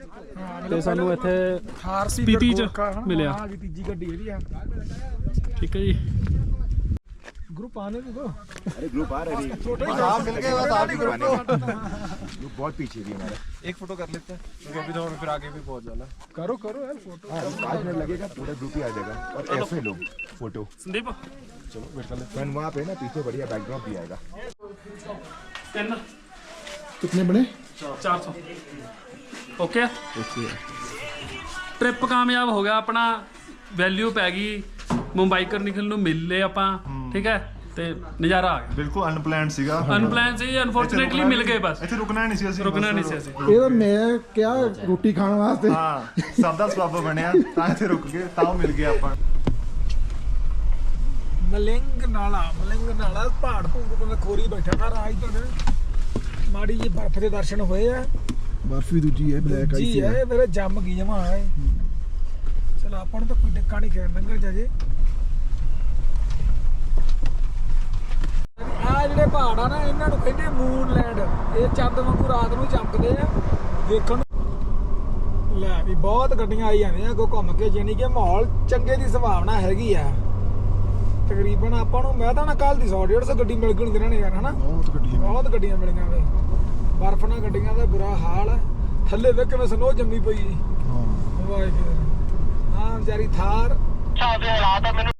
[SPEAKER 4] ਤੇ ਸਾਨੂੰ ਇੱਥੇ
[SPEAKER 1] ਥਾਰ ਸੀ
[SPEAKER 4] ਸਪੀਤੀ ਚ ਮਿਲਿਆ।
[SPEAKER 1] ਹਾਂ ਜੀ ਤੀਜੀ ਗੱਡੀ ਇਹਦੀ ਆ
[SPEAKER 4] ਠੀਕ ਹੈ ਜੀ
[SPEAKER 1] ग्रुप आने दो
[SPEAKER 3] ग्रुप आ रही है
[SPEAKER 2] आप मिल गए बस आप ही ग्रुप
[SPEAKER 3] ग्रुप बहुत पीछे भी हमारा
[SPEAKER 2] एक फोटो कर लेते हैं क्योंकि अभी तो हम फिर आगे भी पहुंच जाना
[SPEAKER 1] करो करो यार फोटो
[SPEAKER 3] हाँ पाँच मिनट लगेगा पूरा ग्रुप ही आ जाएगा और ऐसे लोग फोटो
[SPEAKER 4] ਸੰਦੀਪ
[SPEAKER 2] चलो वेट कर लेते
[SPEAKER 3] फ्रंट वहाँ पे ना पीछे बढ़िया बैकड्रॉप भी आएगा
[SPEAKER 4] ਤਿੰਨ
[SPEAKER 1] कितने बने
[SPEAKER 4] 400 ਓਕੇ ਟ੍ਰਿਪ ਕਾਮਯਾਬ ਹੋ ਗਿਆ ਆਪਣਾ ਵੈਲਿਊ ਪੈ ਗਈ ਮੁੰਬਈ ਕਰ ਨਿਕਲ ਨੂੰ ਮਿਲ ਲਏ ਆਪਾਂ ਠੀਕ ਹੈ? ਤੇ ਨਜ਼ਾਰਾ ਆ ਗਿਆ।
[SPEAKER 7] ਬਿਲਕੁਲ ਅਨਪਲਾਨਡ ਸੀਗਾ।
[SPEAKER 4] ਅਨਪਲਾਨ ਸੀ ਅਨਫੋਰਚੂਨੇਟਲੀ ਮਿਲ ਗਏ ਬਸ।
[SPEAKER 7] ਇੱਥੇ ਰੁਕਣਾ ਨਹੀਂ ਸੀ ਅਸੀਂ।
[SPEAKER 4] ਰੁਕਣਾ। ਨਹੀਂ ਸੀ ਅਸੀਂ।
[SPEAKER 1] ਇਹ ਤਾਂ ਮੈਂ ਕਿਹਾ ਰੋਟੀ ਖਾਣ ਵਾਸਤੇ।
[SPEAKER 7] ਹਾਂ ਸਭ ਦਾ ਸਵਾਬ ਬਣਿਆ ਤਾਂ ਇੱਥੇ ਰੁਕ ਗਏ ਤਾਂ ਉਹ ਮਿਲ ਗਿਆ ਆਪਾਂ।
[SPEAKER 1] ਮਲਿੰਗ ਨਾਲਾ ਮਲਿੰਗ ਨਾਲਾ ਪਹਾੜ ਭੂੜ ਕੋਲ ਖੋਰੀ ਬੈਠਾ ਤਾਂ ਰਾਜ ਤੋਂ ਮਾੜੀ ਜੀ ਬਰਫ਼ ਦੇ ਦਰਸ਼ਨ ਹੋਏ ਆ।
[SPEAKER 3] ਬਰਫ ਦੂਜੀ ਹੈ ਬਲੈਕ ਆਈ ਸੀ
[SPEAKER 1] ਜੀ ਇਹ ਮੇਰੇ ਜੰਮ ਗਈ ਜਮਾ ਹੈ। ਚਲ ਆਪਾਂ ਨੂੰ ਤਾਂ ਕੋਈ ਡੱਕਾ ਨਹੀਂ ਖੇਡ ਲੰਗਰ ਜਾਜੇ ਆ ਜਿਹੜੇ ਪਹਾੜ ਆ ਨਾ ਇਹਨਾਂ ਨੂੰ ਕਹਿੰਦੇ ਮੂਨ ਲੈਂਡ ਇਹ ਚੰਦ ਵਾਂਗੂ ਰਾਤ ਨੂੰ ਚਮਕਦੇ ਆ। ਦੇਖਣ ਨੂੰ ਲੈ ਵੀ ਬਹੁਤ ਗੱਡੀਆਂ ਆਈ ਜਾਂਦੀਆਂ ਕੋ ਘੁੰਮ ਕੇ ਜਾਨੀ ਕਿ ਮਾਹੌਲ ਚੰਗੇ ਦੀ ਸੰਭਾਵਨਾ ਹੈਗੀ ਆ। ਤਕਰੀਬਨ ਆਪਾਂ ਨੂੰ ਮੈਂ ਤਾਂ ਨਾ ਕੱਲ ਦੀ 100 150 ਗੱਡੀ ਮਿਲ ਗਣੀ ਇਹਨਾਂ ਨੇ ਯਾਰ ਹਨਾ?
[SPEAKER 3] ਬਹੁਤ ਗੱਡੀਆਂ
[SPEAKER 1] ਬਹੁਤ ਗੱਡੀਆਂ ਮਿਲ ਗਈਆਂ ਵੇ। ਬਰਫ਼ ਨਾਲ ਗੱਡੀਆਂ ਦਾ ਬੁਰਾ ਹਾਲ ਹੈ। ਥੱਲੇ ਵੇਖ ਕਿਵੇਂ ਸਨੋ ਜੰਮੀ ਪਈ
[SPEAKER 3] हाँ
[SPEAKER 1] ਵਾਹਿਗੁਰੂ। ਹਾਂ ਵਿਚਾਰੀ ਥਾਰ।
[SPEAKER 6] ਅੱਛਾ ਦੇ ਹਾਲਾਤ ਆ ਮੈਨੂੰ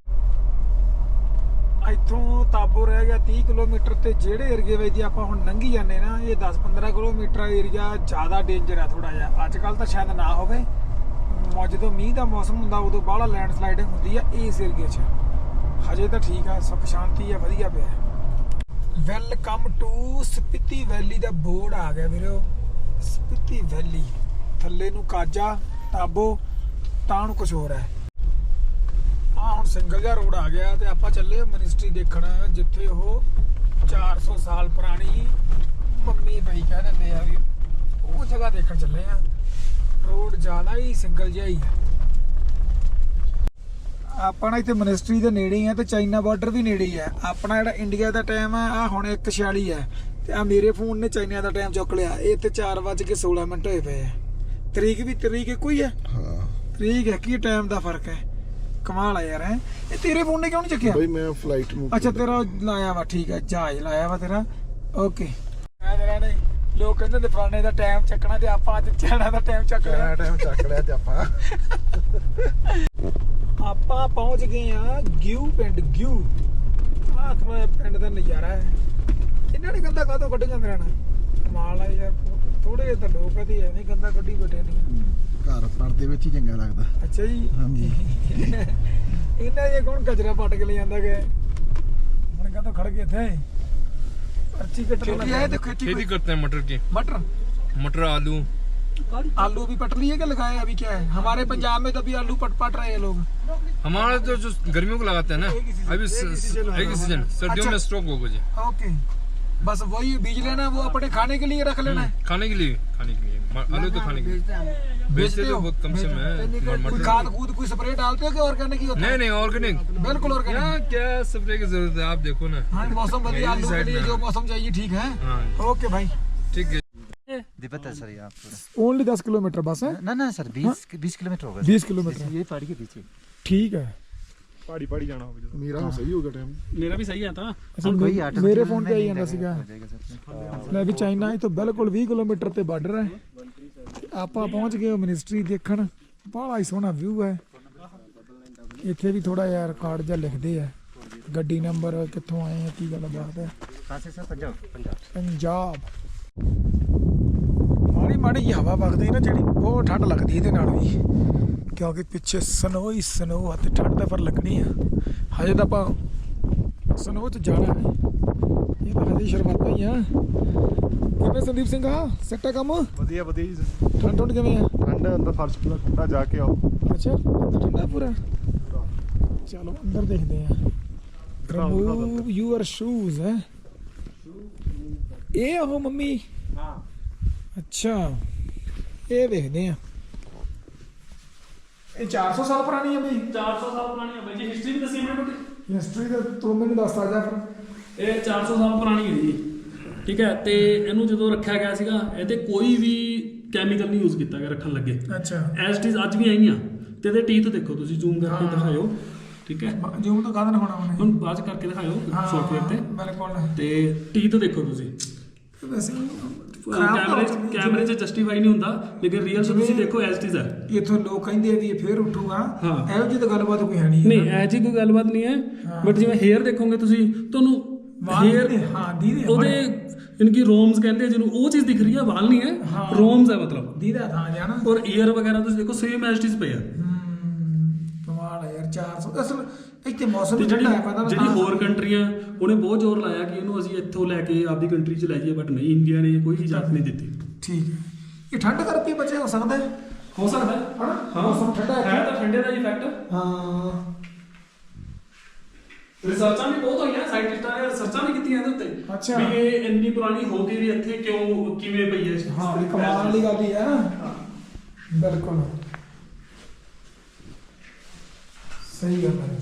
[SPEAKER 1] ਇੱਥੋਂ ਤਾਬੋ ਰਹਿ ਗਿਆ 30 ਕਿਲੋਮੀਟਰ ਤੇ ਜਿਹੜੇ ਏਰੀਏ ਵਿੱਚ ਦੀ ਆਪਾਂ ਹੁਣ ਲੰਘੀ ਜਾਂਦੇ ਨਾ ਇਹ 10-15 ਕਿਲੋਮੀਟਰ ਏਰੀਆ ਜ਼ਿਆਦਾ ਡੇਂਜਰ ਆ ਥੋੜਾ ਜਿਹਾ। ਅੱਜ ਕੱਲ ਤਾਂ ਸ਼ਾਇਦ ਨਾ ਹੋਵੇ। ਜਦੋਂ ਮੀਂਹ ਦਾ ਮੌਸਮ ਹੁੰਦਾ ਉਦੋਂ ਬਾਹਲਾ ਲੈਂਡ ਸਲਾਈਡਿੰਗ ਹੁੰਦੀ ਆ ਇਸ ਏਰੀਏ 'ਚ। ਹਜੇ ਤਾਂ ਠੀਕ ਆ ਸੁੱਖ ਸ਼ਾਂਤੀ ਆ ਵਧੀਆ ਪਿਆ। ਵੈਲਕਮ ਟੂ ਸਪਿਤੀ ਵੈਲੀ ਦਾ ਬੋਰਡ ਆ ਗਿਆ ਵੀਰੋ। ਸਪਿਤੀ ਵੈਲੀ ਥੱਲੇ ਨੂੰ ਕਾਜਾ, ਟਾਬੋ, ਤਾਂ ਨੂੰ ਕੁਝ ਹੋਰ ਹੈ। ਆ ਹੁਣ ਸਿੰਗਲ ਜਿਹਾ ਰੋਡ ਆ ਗਿਆ ਤੇ ਆਪਾਂ ਚੱਲੇ ਮਿਨਿਸਟਰੀ ਦੇਖਣ, ਜਿੱਥੇ ਉਹ 400 ਸਾਲ ਪੁਰਾਣੀ ਮੰਮੀ ਪਈ ਕਹਿ ਦਿੰਦੇ ਆ ਵੀ ਉਹ ਜਗ੍ਹਾ ਦੇਖਣ ਚੱਲੇ ਆ ਰੋਡ ਜ਼ਿਆਦਾ ਹੀ ਸਿੰਗਲ ਜਿਹਾ ਹੀ ਹੈ। ਆਪਾਂ ਨਾ ਇੱਥੇ ਮਿਨਿਸਟਰੀ ਦੇ ਨੇੜੇ ਹੀ ਆ ਤੇ ਚਾਈਨਾ ਬਾਰਡਰ ਵੀ ਨੇੜੇ ਹੀ ਆ। ਆਪਣਾ ਜਿਹੜਾ ਇੰਡੀਆ ਦਾ ਟਾਈਮ ਆ ਆ ਹੁਣ 1:46 ਆ। ਤੇ ਆ ਮੇਰੇ ਫੋਨ ਨੇ ਚਾਈਨਾ ਦਾ ਟਾਈਮ ਚੁੱਕ ਲਿਆ। ਇਹ ਤੇ 4:16 ਮਿੰਟ ਹੋਏ ਪਏ ਆ। ਤਰੀਕ ਵੀ ਤਰੀਕ ਇੱਕੋ ਹੀ ਆ।
[SPEAKER 3] ਹਾਂ।
[SPEAKER 1] ਤਰੀਕ ਹੈ ਕੀ ਟਾਈਮ ਦਾ ਫ਼ਰਕ ਹੈ? ਕਮਾਲ ਆ ਯਾਰ ਇਹ ਤੇਰੇ ਫੋਨ ਨੇ ਕਿਉਂ ਨਹੀਂ ਚੱਕਿਆ?
[SPEAKER 3] ਬਈ ਮੈਂ ਫਲਾਈਟ ਮੂਵ
[SPEAKER 1] ਅੱਛਾ ਤੇਰਾ ਲਾਇਆ ਵਾ ਠੀਕ ਹੈ ਜਹਾਜ਼ ਲਾਇਆ ਵਾ ਤੇਰਾ। ਓਕੇ ਆ ਜਰਾ ਨੇ ਲੋਕ ਕਹਿੰਦੇ ਨੇ ਫਲਾਣੇ ਦਾ ਟਾਈਮ ਚੱਕਣਾ ਤੇ ਆਪਾਂ ਅੱਜ ਚੈਣਾ ਦਾ ਟਾਈਮ ਚੱਕ ਲਿਆ।
[SPEAKER 3] ਟਾਈਮ ਚੱਕ ਲਿਆ ਤੇ ਆਪਾਂ।
[SPEAKER 1] ਆਪਾਂ ਪਹੁੰਚ ਗਏ ਆ ਗਿਊ ਪਿੰਡ ਗਿਊ। ਆਹ ਥੋੜਾ ਪਿੰਡ ਦਾ ਨਜ਼ਾਰਾ ਹੈ। ਇਹਨਾਂ ਨੇ ਗੰਦਾ ਕਾਹਤੋਂ ਕੱਢੀਆਂ ਮੇਰਾ ਨਾ ਕਮਾਲ ਆ ਯਾਰ ਥੋੜੇ ਜਿਹੇ ਤਾਂ ਲੋਕ ਆ ਐਵੇਂ ਗੰਦਾ ਕੱਢੀ ਬੈਠੇ ਨੇ।
[SPEAKER 3] ਘਰ ਪਰਦੇ ਵਿੱਚ ਹੀ ਚੰਗਾ ਲੱਗਦਾ।
[SPEAKER 1] ਅੱਛਾ ਜੀ।
[SPEAKER 3] ਹਾਂਜੀ।
[SPEAKER 1] ਇਹਨਾਂ ਇਹ ਕੌਣ ਕਚਰਾ ਪੱਟ ਕੇ ਲੈ ਜਾਂਦਾ ਕਿ ਹੁਣ ਕਾਹਤੋਂ ਖੜ ਗਏ ਇੱਥੇ? खेती
[SPEAKER 4] करते हैं मटर की।
[SPEAKER 1] मटर?
[SPEAKER 4] मटर आलू।
[SPEAKER 1] आलू भी पट रही है क्या लगाए अभी क्या है? हमारे पंजाब में तो अभी आलू पट पट रहे हैं लोग।
[SPEAKER 4] हमारे तो जो गर्मियों को लगाते हैं ना अभी
[SPEAKER 1] एक सीज़न
[SPEAKER 4] सर्दियों
[SPEAKER 1] अच्छा।
[SPEAKER 4] में स्ट्रोक हो
[SPEAKER 1] गए बस वही बीज लेना वो अपने खाने के लिए रख लेना है?
[SPEAKER 4] हम्म, खाने के लिए खाने के लिए। आलू तो खाने के लिए। बेचते तो
[SPEAKER 1] हो?
[SPEAKER 4] बहुत कम से में
[SPEAKER 1] कोई
[SPEAKER 4] मटर
[SPEAKER 1] खाद कूद कोई स्प्रे डालते हो कि ऑर्गेनिक ही होता
[SPEAKER 4] नहीं
[SPEAKER 1] है
[SPEAKER 4] नहीं ऑर्गेनिक
[SPEAKER 1] बिल्कुल
[SPEAKER 4] क्या
[SPEAKER 1] ऑर्गेनिक
[SPEAKER 4] क्या स्प्रे की जरूरत है आप देखो ना
[SPEAKER 1] हाँ मौसम बढ़िया
[SPEAKER 4] मेरी
[SPEAKER 1] आलू के
[SPEAKER 4] साइड
[SPEAKER 1] लिए
[SPEAKER 4] में।
[SPEAKER 1] जो मौसम चाहिए ठीक है
[SPEAKER 4] हाँ
[SPEAKER 1] ओके भाई
[SPEAKER 4] ठीक है
[SPEAKER 8] दिब्बत है सर यहाँ पूरा
[SPEAKER 1] ओनली दस किलोमीटर बस है
[SPEAKER 8] ना ना सर बीस बीस किलोमीटर होगा
[SPEAKER 1] बीस किलोमीटर
[SPEAKER 8] ये पहाड़ी के पीछे
[SPEAKER 1] ठीक है
[SPEAKER 3] ਪਹਾੜੀ ਪਹਾੜੀ ਜਾਣਾ ਹੋਵੇ ਜਦੋਂ ਮੇਰਾ ਹੁਣ ਸਹੀ ਹੋ ਗਿਆ ਟਾਈਮ
[SPEAKER 4] ਮੇਰਾ ਵੀ ਸਹੀ ਹੈ ਤਾਂ
[SPEAKER 1] ਅਸਲ
[SPEAKER 8] कोई
[SPEAKER 1] ਵਿੱਚ
[SPEAKER 8] आठ
[SPEAKER 1] ਮੇਰੇ
[SPEAKER 8] बजे
[SPEAKER 1] ਫੋਨ ਤੇ
[SPEAKER 8] में
[SPEAKER 1] ਆਈ
[SPEAKER 8] नहीं
[SPEAKER 1] ਜਾਂਦਾ
[SPEAKER 8] जाएगा,
[SPEAKER 1] ਸੀਗਾ
[SPEAKER 8] हो जाएगा सर
[SPEAKER 1] ਲੈ ਵੀ ਚਾਈਨਾ ਤੋਂ ਬਿਲਕੁਲ 20 ਕਿਲੋਮੀਟਰ ਤੇ ਬਾਰਡਰ ਹੈ ਤੇ ਆਪਾਂ ਪਹੁੰਚ ਗਏ ਮਿਨਿਸਟਰੀ ਦੇਖਣ। ਬਾਹਲਾ ਹੀ ਸੋਹਣਾ ਵਿਊ ਹੈ। ਇੱਥੇ ਵੀ ਥੋੜਾ ਜਿਹਾ ਰਿਕਾਰਡ ਜਿਹਾ ਲਿਖਦੇ ਆ। ਗੱਡੀ ਨੰਬਰ ਕਿੱਥੋਂ ਆਏ ਆ, ਕੀ ਗੱਲ ਬਾਤ ਹੈ।
[SPEAKER 8] ਕਾਸੇ ਸਰ ਪੰਜਾਬ।
[SPEAKER 1] ਪੰਜਾਬ ਮਾੜੀ ਮਾੜੀ ਜਿਹੀ ਹਵਾ ਵਗਦੀ ਨਾ ਜਿਹੜੀ, ਬਹੁਤ ਠੰਡ ਲੱਗਦੀ ਇਹਦੇ ਨਾਲ ਵੀ। ਕਿਉਂਕਿ ਪਿੱਛੇ ਸਨੋ ਹੀ ਸਨੋ ਆ ਤੇ ਠੰਡ ਦਾ ਫਰ ਲੱਗਣੀ ਆ। ਹਜੇ ਤਾਂ ਆਪਾਂ ਸਨੋ 'ਚ ਜਾਣਾ ਹੈ। ਇਹ ਤਾਂ ਹਜੇ ਸ਼ੁਰੂਆਤਾਂ ਹੀ ਆ। ਕਿਵੇਂ ਸੰਦੀਪ ਸਿੰਘ ਆ? ਸੱਟਾ ਕੰਮ?
[SPEAKER 3] ਵਧੀਆ ਵਧੀਆ ਜੀ।
[SPEAKER 1] ਠੰਡ ਠੰਡ ਕਿਵੇਂ ਆ?
[SPEAKER 3] ਠੰਡ ਅੰਦਰ ਫਰਸ਼ ਪੂਰਾ ਠੰਡਾ ਜਾ ਕੇ ਆਓ।
[SPEAKER 1] ਅੱਛਾ ਅੰਦਰ ਠੰਡਾ ਪੂਰਾ? ਚਲੋ ਅੰਦਰ ਦੇਖਦੇ ਆ। ਰਿਮੂਵ ਯੂਅਰ ਸ਼ੂਜ਼ ਹੈ? ਇਹ ਉਹ ਮੰਮੀ? ਹਾਂ। ਅੱਛਾ ਇਹ ਦੇਖਦੇ ਆ। ਇਹ 400 ਸਾਲ ਪੁਰਾਣੀ ਹੈ ਬਈ।
[SPEAKER 4] 400 ਸਾਲ ਪੁਰਾਣੀ ਹੈ ਬਾਈ ਜੀ। ਹਿਸਟਰੀ ਵੀ ਦੱਸੀ ਮੈਨੂੰ
[SPEAKER 1] ਹਿਸਟਰੀ ਦਾ ਤੂੰ ਮੈਨੂੰ ਦੱਸ ਆ ਜਾ ਫਿਰ।
[SPEAKER 4] ਇਹ 400 ਸਾਲ ਪੁਰਾਣੀ ਹੈ ਜੀ। ਠੀਕ ਹੈ ਤੇ ਇਹਨੂੰ ਜਦੋਂ ਰੱਖਿਆ ਗਿਆ ਸੀਗਾ ਇਹ ਤੇ ਕੋਈ ਵੀ ਕੈਮੀਕਲ ਨਹੀਂ ਯੂਜ਼ ਕੀਤਾ ਗਿਆ ਰੱਖਣ ਲੱਗੇ।
[SPEAKER 1] ਅੱਛਾ।
[SPEAKER 4] ਐਸ ਇਟ ਇਜ਼ ਅੱਜ ਵੀ ਆਈਆਂ। ਤੇ ਇਹਦੇ ਟੀਥ ਦੇਖੋ ਤੁਸੀਂ ਜ਼ੂਮ ਕਰਕੇ ਦਿਖਾਇਓ। ਠੀਕ ਹੈ।
[SPEAKER 1] ਜੂਮ ਤਾਂ ਕਾਹਦਾ ਹੋਣਾ ਉਹਨੇ?
[SPEAKER 4] ਹੁਣ ਬਾਅਦ ਕਰਕੇ ਦਿਖਾਇਓ ਸੌਫਟਵੇਅਰ ਤੇ।
[SPEAKER 1] ਬਿਲਕੁਲ।
[SPEAKER 4] ਤੇ ਟੀਥ ਦੇਖੋ ਤੁਸੀਂ।
[SPEAKER 1] ਵੈਸੇ
[SPEAKER 4] ਕੈਮਰੇ। ਕੈਮਰੇ 'ਚ ਜਸਟੀਫਾਈ ਨਹੀਂ ਹੁੰਦਾ ਲੇਕਿਨ ਰੀਅਲ 'ਚ ਤੁਸੀਂ ਦੇਖੋ ਐਸ ਇਟ ਹੈ।
[SPEAKER 1] ਇੱਥੋਂ ਲੋਕ ਕਹਿੰਦੇ ਆ ਵੀ ਇਹ ਫੇਰ ਉੱਠੂਗਾ। ਇਹੋ ਜਿਹੀ ਤਾਂ ਗੱਲਬਾਤ ਕੋਈ ਹੈ ਨਹੀਂ।
[SPEAKER 4] ਨਹੀਂ ਐ ਜੀ ਕੋਈ ਗੱਲਬਾਤ ਨਹੀਂ ਹੈ। ਬਟ ਜਿਵੇਂ ਹੇਅਰ ਦੇਖੋਗੇ ਤੁਸੀਂ ਤੁਹਾਨੂੰ
[SPEAKER 1] ਵਾਲ ਹਾਂ, ਦੀਦੇ,
[SPEAKER 4] ਉਹਦੇ ਇਨਕੀ ਰੋਮਸ ਕਹਿੰਦੇ ਜਿਹਨੂੰ ਉਹ ਚੀਜ਼ ਦਿਖ ਰਹੀ ਹੈ ਵਾਲ ਨਹੀਂ ਹੈ ਰੋਮਸ ਹੈ ਮਤਲਬ।
[SPEAKER 1] ਦੀਦਾ ਥਾਂ ਜਾਣਾ
[SPEAKER 4] ਔਰ ਈਅਰ ਵਗੈਰਾ ਤੁਸੀਂ ਦੇਖੋ ਸੇਮ ਐਸ ਇਟ ਇਜ਼ ਪਈ ਆ।
[SPEAKER 1] ਕਮਾਲ ਹੈ ਯਾਰ 400 ਅਸਲ ਇੱਥੇ ਮੌਸਮ ਵੀ ਠੰਡਾ ਹੈ ਪਤਾ ਨਾ
[SPEAKER 4] ਜਿਹੜੀ ਹੋਰ ਕੰਟਰੀਆਂ ਉਹਨੇ ਬਹੁਤ ਜ਼ੋਰ ਲਾਇਆ ਕਿ ਇਹਨੂੰ ਅਸੀਂ ਇੱਥੋਂ ਲੈ ਕੇ ਆਪਦੀ ਕੰਟਰੀ 'ਚ ਲੈ ਜਾਈਏ ਬਟ ਨਹੀਂ ਇੰਡੀਆ ਨੇ ਕੋਈ ਇਜਾਜ਼ਤ ਨਹੀਂ ਦਿੱਤੀ।
[SPEAKER 1] ਠੀਕ ਹੈ। ਇਹ ਠੰਡ ਕਰਕੇ ਬਚੇ ਹੋ ਸਕਦਾ ਹੈ?
[SPEAKER 4] ਹੋ ਸਕਦਾ ਹੈ। ਹਾਂ।
[SPEAKER 1] ਮੌਸਮ ਠੰਡਾ ਹੈ
[SPEAKER 4] ਹੈ ਤਾਂ ਠੰਡੇ ਦਾ ਇਫੈਕਟ
[SPEAKER 1] ਹਾਂ।
[SPEAKER 4] ਰਿਸਰਚਾਂ ਵੀ ਬਹੁਤ ਹੋਈਆਂ ਸਾਇੰਟਿਸਟਾਂ ਨੇ ਰਿਸਰਚਾਂ ਵੀ ਕੀਤੀਆਂ ਇਹਦੇ ਉੱਤੇ।
[SPEAKER 1] ਅੱਛਾ।
[SPEAKER 4] ਵੀ ਇਹ ਇੰਨੀ ਪੁਰਾਣੀ ਹੋ ਕੇ ਵੀ ਇੱਥੇ ਕਿਉਂ ਕਿਵੇਂ ਪਈ ਹੈ
[SPEAKER 1] ਹਾਂ ਇਹ ਕਮਾਲ ਵਾਲੀ ਗੱਲ ਹੀ ਹੈ ਨਾ। ਬਿਲਕੁਲ। ਸਹੀ ਗੱਲ ਹੈ।